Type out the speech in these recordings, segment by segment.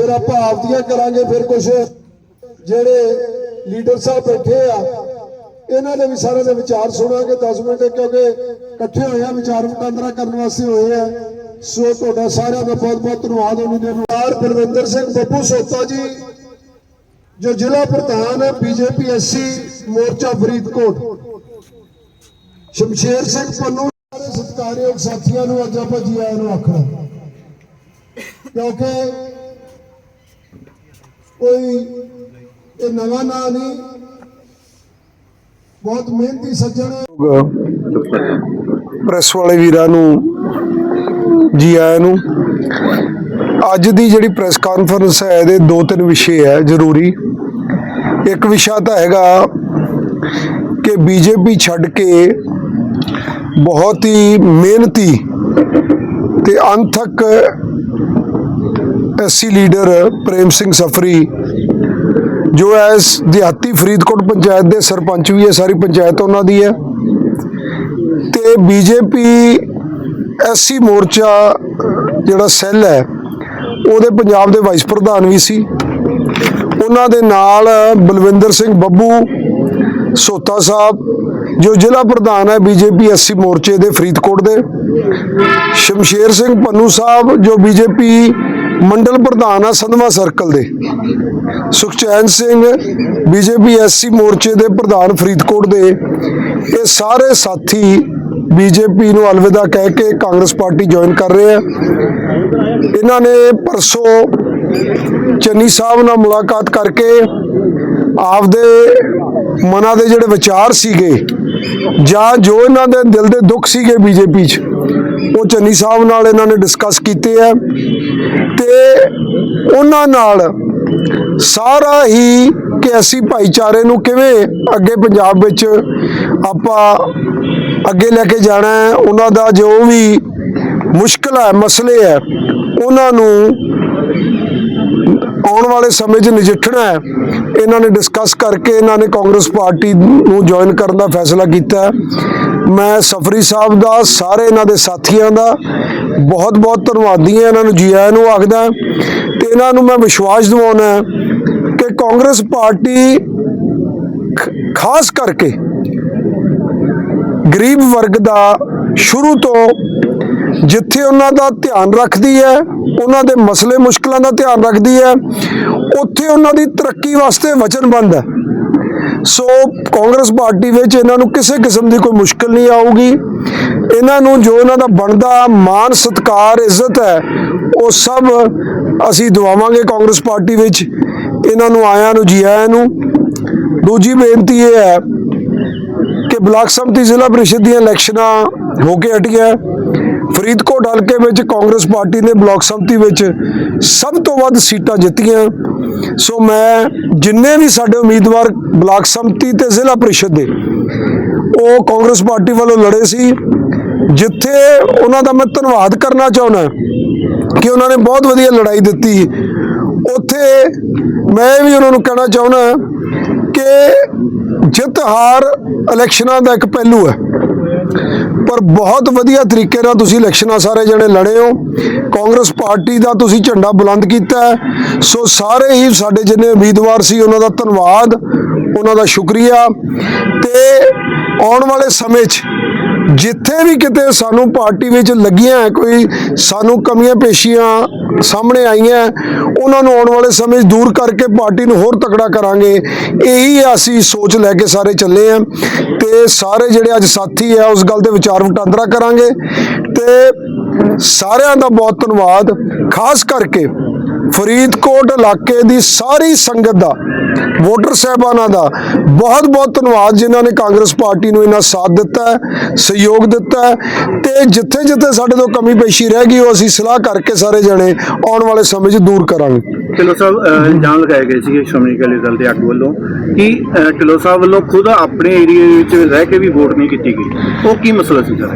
ਫਿਰ ਆਪਾਂ ਆਪਦੀਆਂ ਕਰਾਂਗੇ ਫਿਰ ਕੁਝ ਜਿਹੜੇ ਲੀਡਰ ਸਾਹਿਬ ਬੈਠੇ ਆ, ਇਹਨਾਂ ਦੇ ਵੀ ਸਾਰਿਆਂ ਦੇ ਵਿਚਾਰ ਸੁਣਾਂਗੇ 10 ਮਿੰਟ, ਕਿਉਂਕਿ ਇਕੱਠੇ ਹੋਏ ਆ, ਵਿਚਾਰ ਵਟਾਂਦਰਾ ਕਰਨ ਵਾਸਤੇ ਹੋਏ ਆ। ਸੋ ਤੁਹਾਡਾ ਸਾਰਿਆਂ ਦਾ ਬਹੁਤ ਬਹੁਤ ਧੰਨਵਾਦ ਉਹਨਾਂ ਦੇ ਨਾਲ ਬਲਵਿੰਦਰ ਸਿੰਘ ਬੱਬੂ ਸੋਤਾ ਜੀ, ਜੋ ਜ਼ਿਲ੍ਹਾ ਪ੍ਰਧਾਨ ਹੈ ਬੀਜੇਪੀ ਐਸਸੀ ਮੋਰਚਾ ਫਰੀਦਕੋਟ। ਸ਼ਮਸ਼ੇਰ ਸਿੰਘ ਪੰਨੂ, ਸਾਰੇ ਸਤਿਕਾਰਯੋਗ ਸਾਥੀਆਂ ਨੂੰ ਅੱਜ ਆਪਾਂ ਜੀ ਆਇਆਂ ਨੂੰ ਆਖਣਾ। ਕਿਉਂਕਿ ਕੋਈ ਇਹ ਨਵਾਂ ਨਾਂ ਨਹੀਂ। ਬਹੁਤ ਮਿਹਨਤੀ ਸੱਜਣ। ਪ੍ਰੈਸ ਵਾਲੇ ਵੀਰਾਂ ਨੂੰ, ਜੀ ਆਇਆਂ ਨੂੰ, ਅੱਜ ਦੀ ਜਿਹੜੀ ਪ੍ਰੈਸ ਕਾਨਫਰੰਸ ਹੈ, ਇਹਦੇ ਦੋ ਤਿੰਨ ਵਿਸ਼ੇ ਹੈ ਜ਼ਰੂਰੀ। ਇੱਕ ਵਿਸ਼ਾ ਤਾਂ ਹੈਗਾ ਕਿ ਬੀਜੇਪੀ ਛੱਡ ਕੇ ਬਹੁਤ ਹੀ ਮਿਹਨਤੀ ਤੇ ਅੰਥਕ ਐਸਸੀ ਲੀਡਰ ਪ੍ਰੇਮ ਸਿੰਘ ਸਫਰੀ, ਜੋ ਐਸ ਦਿਹਾਤੀ ਫਰੀਦਕੋਟ ਪੰਚਾਇਤ ਦੇ ਸਰਪੰਚ ਵੀ ਹੈ, ਸਾਰੀ ਪੰਚਾਇਤ ਉਹਨਾਂ ਦੀ ਹੈ। ਤੇ ਬੀਜੇਪੀ ਐਸਸੀ ਮੋਰਚਾ, ਜਿਹੜਾ ਸੈੱਲ ਹੈ, ਉਹਦੇ ਪੰਜਾਬ ਦੇ ਵਾਈਸ ਪ੍ਰਧਾਨ ਵੀ ਸੀ। ਉਹਨਾਂ ਦੇ ਨਾਲ ਬਲਵਿੰਦਰ ਸਿੰਘ ਬੱਬੂ, ਸੋਤਾ ਸਾਹਿਬ, ਜੋ ਜ਼ਿਲ੍ਹਾ ਪ੍ਰਧਾਨ ਹੈ ਬੀਜੇਪੀ ਐਸਸੀ ਮੋਰਚੇ ਦੇ ਫਰੀਦਕੋਟ ਦੇ। ਸ਼ਮਸ਼ੇਰ ਸਿੰਘ ਪੰਨੂ ਸਾਹਿਬ, ਜੋ ਬੀਜੇਪੀ ਮੰਡਲ ਪ੍ਰਧਾਨ ਆ ਸੰਧਵਾ ਸਰਕਲ ਦੇ। ਸੁਖਚੈਨ ਸਿੰਘ, ਬੀਜੇਪੀ ਐਸਸੀ ਮੋਰਚੇ ਦੇ ਪ੍ਰਧਾਨ ਫਰੀਦਕੋਟ ਦੇ। ਇਹ ਸਾਰੇ ਸਾਥੀ ਬੀਜੇਪੀ ਨੂੰ ਅਲਵਿਦਾ ਕਹਿ ਕੇ ਕਾਂਗਰਸ ਪਾਰਟੀ ਜੁਆਇਨ ਕਰ ਰਹੇ ਆ। ਇਹਨਾਂ ਨੇ ਪਰਸੋਂ ਚੰਨੀ ਸਾਹਿਬ ਨਾਲ ਮੁਲਾਕਾਤ ਕਰਕੇ ਆਪਦੇ ਮਨਾਂ ਦੇ ਜਿਹੜੇ ਵਿਚਾਰ ਸੀਗੇ ਜਾਂ ਜੋ ਇਹਨਾਂ ਦੇ ਦਿਲ ਦੇ ਦੁੱਖ ਸੀਗੇ ਬੀਜੇਪੀ 'ਚ ਉਹ ਚੰਨੀ ਸਾਹਿਬ ਨਾਲ ਇਹਨਾਂ ਨੇ ਡਿਸਕਸ ਕੀਤੇ ਆ ਤੇ ਉਹਨਾਂ ਨਾਲ ਸਾਰਾ ਹੀ ਕਿ ਅਸੀਂ ਭਾਈਚਾਰੇ ਨੂੰ ਕਿਵੇਂ ਅੱਗੇ ਪੰਜਾਬ ਵਿੱਚ ਆਪਾਂ ਅੱਗੇ ਲੈ ਕੇ ਜਾਣਾ ਹੈ, ਉਹਨਾਂ ਦਾ ਜੋ ਵੀ ਮੁਸ਼ਕਲ ਹੈ, ਮਸਲੇ ਹੈ ਉਹਨਾਂ ਨੂੰ ਆਉਣ ਵਾਲੇ ਸਮੇਂ 'ਚ ਨਜਿੱਠਣਾ ਹੈ ਇਹਨਾਂ ਨੇ ਡਿਸਕਸ ਕਰਕੇ ਇਹਨਾਂ ਨੇ ਕਾਂਗਰਸ ਪਾਰਟੀ ਨੂੰ ਜੁਆਇਨ ਕਰਨ ਦਾ ਫੈਸਲਾ ਕੀਤਾ ਹੈ। ਮੈਂ ਸਫਰੀ ਸਾਹਿਬ ਦਾ, ਸਾਰੇ ਇਹਨਾਂ ਦੇ ਸਾਥੀਆਂ ਦਾ ਬਹੁਤ ਬਹੁਤ ਧੰਨਵਾਦੀ ਹਾਂ ਇਹਨਾਂ ਨੂੰ ਜੀ ਆਇਆਂ ਨੂੰ ਆਖਦਾ ਤੇ ਇਹਨਾਂ ਨੂੰ ਮੈਂ ਵਿਸ਼ਵਾਸ ਦਿਵਾਉਣਾ ਹੈ ਕਿ ਕਾਂਗਰਸ ਪਾਰਟੀ ਖਾਸ ਕਰਕੇ ਗਰੀਬ ਵਰਗ ਦਾ ਸ਼ੁਰੂ ਤੋਂ ਜਿੱਥੇ ਉਹਨਾਂ ਦਾ ਧਿਆਨ ਰੱਖਦੀ ਹੈ, ਉਹਨਾਂ ਦੇ ਮਸਲੇ ਮੁਸ਼ਕਲਾਂ ਦਾ ਧਿਆਨ ਰੱਖਦੀ ਹੈ, ਉੱਥੇ ਉਹਨਾਂ ਦੀ ਤਰੱਕੀ ਵਾਸਤੇ ਵਚਨਬੰਦ ਹੈ। ਸੋ ਕਾਂਗਰਸ ਪਾਰਟੀ ਵਿੱਚ ਇਹਨਾਂ ਨੂੰ ਕਿਸੇ ਕਿਸਮ ਦੀ ਕੋਈ ਮੁਸ਼ਕਲ ਨਹੀਂ ਆਊਗੀ। ਇਹਨਾਂ ਨੂੰ ਜੋ ਇਹਨਾਂ ਦਾ ਬਣਦਾ ਮਾਨ ਸਤਕਾਰ, ਇੱਜ਼ਤ ਹੈ, ਉਹ ਸਭ ਅਸੀਂ ਦਵਾਵਾਂਗੇ ਕਾਂਗਰਸ ਪਾਰਟੀ ਵਿੱਚ। ਇਹਨਾਂ ਨੂੰ ਆਇਆਂ ਨੂੰ ਜੀ ਆਇਆਂ ਨੂੰ। ਦੂਜੀ ਬੇਨਤੀ ਇਹ ਹੈ ਕਿ ਬਲਾਕ ਸੰਮਤੀ ਜ਼ਿਲ੍ਹਾ ਪ੍ਰੀਸ਼ਦ ਦੀਆਂ ਇਲੈਕਸ਼ਨਾਂ ਹੋ ਕੇ ਹਟੀਆਂ ਫਰੀਦਕੋਟ ਹਲਕੇ ਵਿੱਚ ਕਾਂਗਰਸ ਪਾਰਟੀ ਨੇ ਬਲਾਕ ਸੰਮਤੀ ਵਿੱਚ ਸਭ ਤੋਂ ਵੱਧ ਸੀਟਾਂ ਜਿੱਤੀਆਂ। ਸੋ ਮੈਂ ਜਿੰਨੇ ਵੀ ਸਾਡੇ ਉਮੀਦਵਾਰ ਬਲਾਕ ਸੰਮਤੀ ਤੇ ਜ਼ਿਲ੍ਹਾ ਪ੍ਰੀਸ਼ਦ ਦੇ, ਉਹ ਕਾਂਗਰਸ ਪਾਰਟੀ ਵੱਲੋਂ ਲੜੇ ਸੀ। ਜਿੱਥੇ ਉਹਨਾਂ ਦਾ ਮੈਂ ਧੰਨਵਾਦ ਕਰਨਾ ਚਾਹੁੰਦਾ, ਕਿ ਉਹਨਾਂ ਨੇ ਬਹੁਤ ਵਧੀਆ ਲੜਾਈ ਦਿੱਤੀ। ਉੱਥੇ ਮੈਂ ਇਹ ਵੀ ਉਹਨਾਂ ਨੂੰ ਕਹਿਣਾ ਚਾਹੁੰਦਾ ਕਿ ਜਿੱਤ ਹਾਰ ਇਲੈਕਸ਼ਨਾਂ ਦਾ ਇੱਕ ਪਹਿਲੂ ਹੈ। ਪਰ ਬਹੁਤ ਵਧੀਆ ਤਰੀਕੇ ਨਾਲ ਤੁਸੀਂ ਇਲੈਕਸ਼ਨਾਂ ਸਾਰੇ ਜਣੇ ਲੜੇ ਹੋ। ਕਾਂਗਰਸ ਪਾਰਟੀ ਦਾ ਤੁਸੀਂ ਝੰਡਾ ਬੁਲੰਦ ਕੀਤਾ ਸੋ ਸਾਰੇ ਹੀ ਸਾਡੇ ਜਿੰਨੇ ਉਮੀਦਵਾਰ ਸੀ, ਉਹਨਾਂ ਦਾ ਧੰਨਵਾਦ, ਉਹਨਾਂ ਦਾ ਸ਼ੁਕਰੀਆ। ਤੇ ਆਉਣ ਵਾਲੇ ਸਮੇਂ 'ਚ ਜਿੱਥੇ ਵੀ ਕਿਤੇ ਸਾਨੂੰ ਪਾਰਟੀ ਵਿੱਚ ਲੱਗੀਆਂ ਕੋਈ ਸਾਨੂੰ ਕਮੀਆਂ ਪੇਸ਼ੀਆਂ ਸਾਹਮਣੇ ਆਈਆਂ ਉਹਨਾਂ ਨੂੰ ਆਉਣ ਵਾਲੇ ਸਮੇਂ 'ਚ ਦੂਰ ਕਰਕੇ ਪਾਰਟੀ ਨੂੰ ਹੋਰ ਤਕੜਾ ਕਰਾਂਗੇ, ਇਹੀ ਅਸੀਂ ਸੋਚ ਲੈ ਕੇ ਸਾਰੇ ਚੱਲੇ ਆ ਤੇ ਸਾਰੇ ਜਿਹੜੇ ਅੱਜ ਸਾਥੀ ਆ ਉਸ ਗੱਲ ਤੇ ਵਿਚਾਰ ਵਟਾਂਦਰਾ ਕਰਾਂਗੇ ਤੇ ਸਾਰਿਆਂ ਦਾ ਬਹੁਤ ਧੰਨਵਾਦ, ਖਾਸ ਕਰਕੇ ਫਰੀਦਕੋਟ ਇਲਾਕੇ ਦੀ ਸਾਰੀ ਸੰਗਤ ਦਾ, ਵੋਟਰ ਸਹਿਬਾਨਾਂ ਦਾ ਬਹੁਤ ਬਹੁਤ ਧੰਨਵਾਦ ਜਿਨ੍ਹਾਂ ਨੇ ਕਾਂਗਰਸ ਪਾਰਟੀ ਨੂੰ ਇੰਨਾ ਸਾਥ ਦਿੱਤਾ ਸਹਿਯੋਗ ਦਿੱਤਾ ਤੇ ਜਿੱਥੇ ਜਿੱਥੇ ਸਾਡੇ ਤੋਂ ਕਮੀ ਪੇਸ਼ੀ ਰਹਿ ਗਈ ਉਹ ਅਸੀਂ ਸਲਾਹ ਕਰਕੇ ਸਾਰੇ ਜਣੇ ਆਉਣ ਵਾਲੇ ਸਮੇਂ 'ਚ ਦੂਰ ਕਰਾਂਗੇ। ਢਿੱਲੋਂ ਸਾਹਿਬ ਇਲਜ਼ਾਮ ਲਗਾਏ ਗਏ ਸੀ ਸ਼੍ਰੋਮਣੀ ਅਕਾਲੀ ਦਲ ਦੇ ਆਗੂ ਵੱਲੋਂ ਕਿ ਢਿੱਲੋਂ ਸਾਹਿਬ ਵੱਲੋਂ ਖੁਦ ਆਪਣੇ ਏਰੀਆ ਵਿੱਚ ਰਹਿ ਕੇ ਵੀ ਵੋਟ ਨਹੀਂ ਕੀਤੀ ਗਈ। ਉਹ ਕੀ ਮਸਲਾ ਸੀ ਸਰ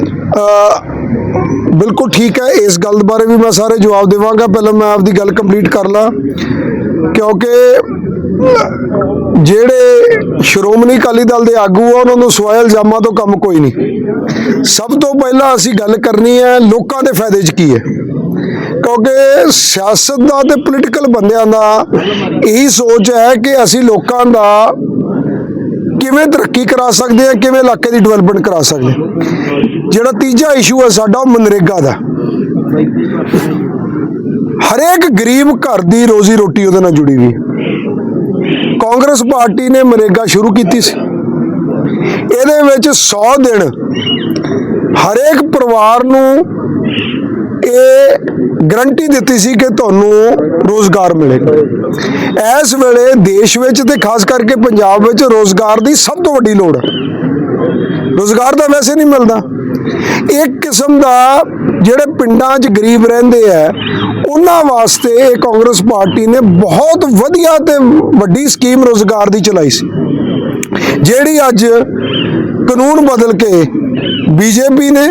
ਬਿਲਕੁਲ ਠੀਕ ਹੈ। ਇਸ ਗੱਲ ਬਾਰੇ ਵੀ ਮੈਂ ਸਾਰੇ ਜਵਾਬ ਦੇਵਾਂਗਾ। ਪਹਿਲਾਂ ਮੈਂ ਆਪਦੀ ਗੱਲ ਕੰਪਲੀਟ ਕਰ ਲਾਂ। ਕਿਉਂਕਿ ਜਿਹੜੇ ਸ਼੍ਰੋਮਣੀ ਅਕਾਲੀ ਦਲ ਦੇ ਆਗੂ ਆ, ਉਹਨਾਂ ਨੂੰ ਸਵਾਇਲ ਇਲਜ਼ਾਮਾਂ ਤੋਂ ਕੰਮ ਕੋਈ ਨਹੀਂ। ਸਭ ਤੋਂ ਪਹਿਲਾਂ ਅਸੀਂ ਗੱਲ ਕਰਨੀ ਹੈ ਲੋਕਾਂ ਦੇ ਫਾਇਦੇ 'ਚ ਕੀ ਹੈ। ਕਿਉਂਕਿ ਸਿਆਸਤ ਦਾ ਤੇ ਪੋਲੀਟੀਕਲ ਬੰਦਿਆਂ ਦਾ ਇਹੀ ਸੋਚ ਹੈ ਕਿ ਅਸੀਂ ਲੋਕਾਂ ਦਾ ਕਿਵੇਂ ਤਰੱਕੀ ਕਰਾ ਸਕਦੇ ਆ ਕਿਵੇਂ ਇਲਾਕੇ ਦੀ ਡਿਵੈਲਪਮੈਂਟ ਕਰਾ ਸਕਦੇ ਹਾਂ। ਜਿਹੜਾ ਤੀਜਾ ਇਸ਼ੂ ਹੈ ਸਾਡਾ ਉਹ ਮਨਰੇਗਾ ਦਾ। ਹਰੇਕ ਗਰੀਬ ਘਰ ਦੀ ਰੋਜ਼ੀ ਰੋਟੀ ਉਹਦੇ ਨਾਲ ਜੁੜੀ ਹੋਈ ਕਾਂਗਰਸ ਪਾਰਟੀ ਨੇ ਮਨਰੇਗਾ ਸ਼ੁਰੂ ਕੀਤੀ ਸੀ। ਇਹਦੇ ਵਿੱਚ 100 ਦਿਨ ਹਰੇਕ ਪਰਿਵਾਰ ਨੂੰ ਇਹ ਗਰੰਟੀ ਦਿੱਤੀ ਸੀ ਕਿ ਤੁਹਾਨੂੰ ਰੋਜ਼ਗਾਰ ਮਿਲੇਗਾ ਇਸ ਵੇਲੇ ਦੇਸ਼ ਵਿੱਚ ਤੇ ਖਾਸ ਕਰਕੇ ਪੰਜਾਬ ਵਿੱਚ ਰੋਜ਼ਗਾਰ ਦੀ ਸਭ ਤੋਂ ਵੱਡੀ ਲੋੜ ਹੈ। ਰੋਜ਼ਗਾਰ ਤਾਂ ਵੈਸੇ ਨਹੀਂ ਮਿਲਦਾ। ਇੱਕ ਕਿਸਮ ਦਾ ਜਿਹੜੇ ਪਿੰਡਾਂ 'ਚ ਗਰੀਬ ਰਹਿੰਦੇ ਆ, ਉਹਨਾਂ ਵਾਸਤੇ ਇਹ ਕਾਂਗਰਸ ਪਾਰਟੀ ਨੇ ਬਹੁਤ ਵਧੀਆ ਤੇ ਵੱਡੀ ਸਕੀਮ ਰੋਜ਼ਗਾਰ ਦੀ ਚਲਾਈ ਸੀ। ਜਿਹੜੀ ਅੱਜ ਕਾਨੂੰਨ ਬਦਲ ਕੇ ਬੀਜੇਪੀ ਨੇ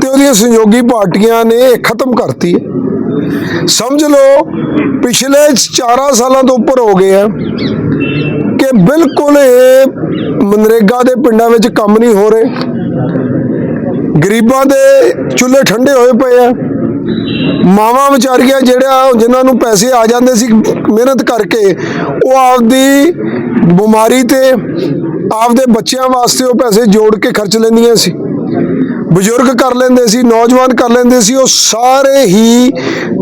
ਤੇ ਉਹਦੀਆਂ ਸਹਿਯੋਗੀ ਪਾਰਟੀਆਂ ਨੇ ਇਹ ਖਤਮ ਕਰਤੀ ਸਮਝ ਲਓ, ਪਿਛਲੇ 4 ਸਾਲਾਂ ਤੋਂ ਉੱਪਰ ਹੋ ਗਏ ਆ। ਬਿਲਕੁਲ ਇਹ ਮਨਰੇਗਾ ਦੇ ਪਿੰਡਾਂ ਵਿੱਚ ਕੰਮ ਨਹੀਂ ਹੋ ਰਹੇ। ਗਰੀਬਾਂ ਦੇ ਚੁੱਲ੍ਹੇ ਠੰਡੇ ਹੋਏ ਪਏ ਆ। ਮਾਵਾਂ ਵਿਚਾਰੀਆਂ ਜਿਹੜਾ ਜਿਨ੍ਹਾਂ ਨੂੰ ਪੈਸੇ ਆ ਜਾਂਦੇ ਸੀ ਮਿਹਨਤ ਕਰਕੇ, ਉਹ ਆਪਦੀ ਬਿਮਾਰੀ ਤੇ ਆਪਦੇ ਬੱਚਿਆਂ ਵਾਸਤੇ ਉਹ ਪੈਸੇ ਜੋੜ ਕੇ ਖਰਚ ਲੈਂਦੀਆਂ ਸੀ। ਬਜ਼ੁਰਗ ਕਰ ਲੈਂਦੇ ਸੀ, ਨੌਜਵਾਨ ਕਰ ਲੈਂਦੇ ਸੀ, ਉਹ ਸਾਰੇ ਹੀ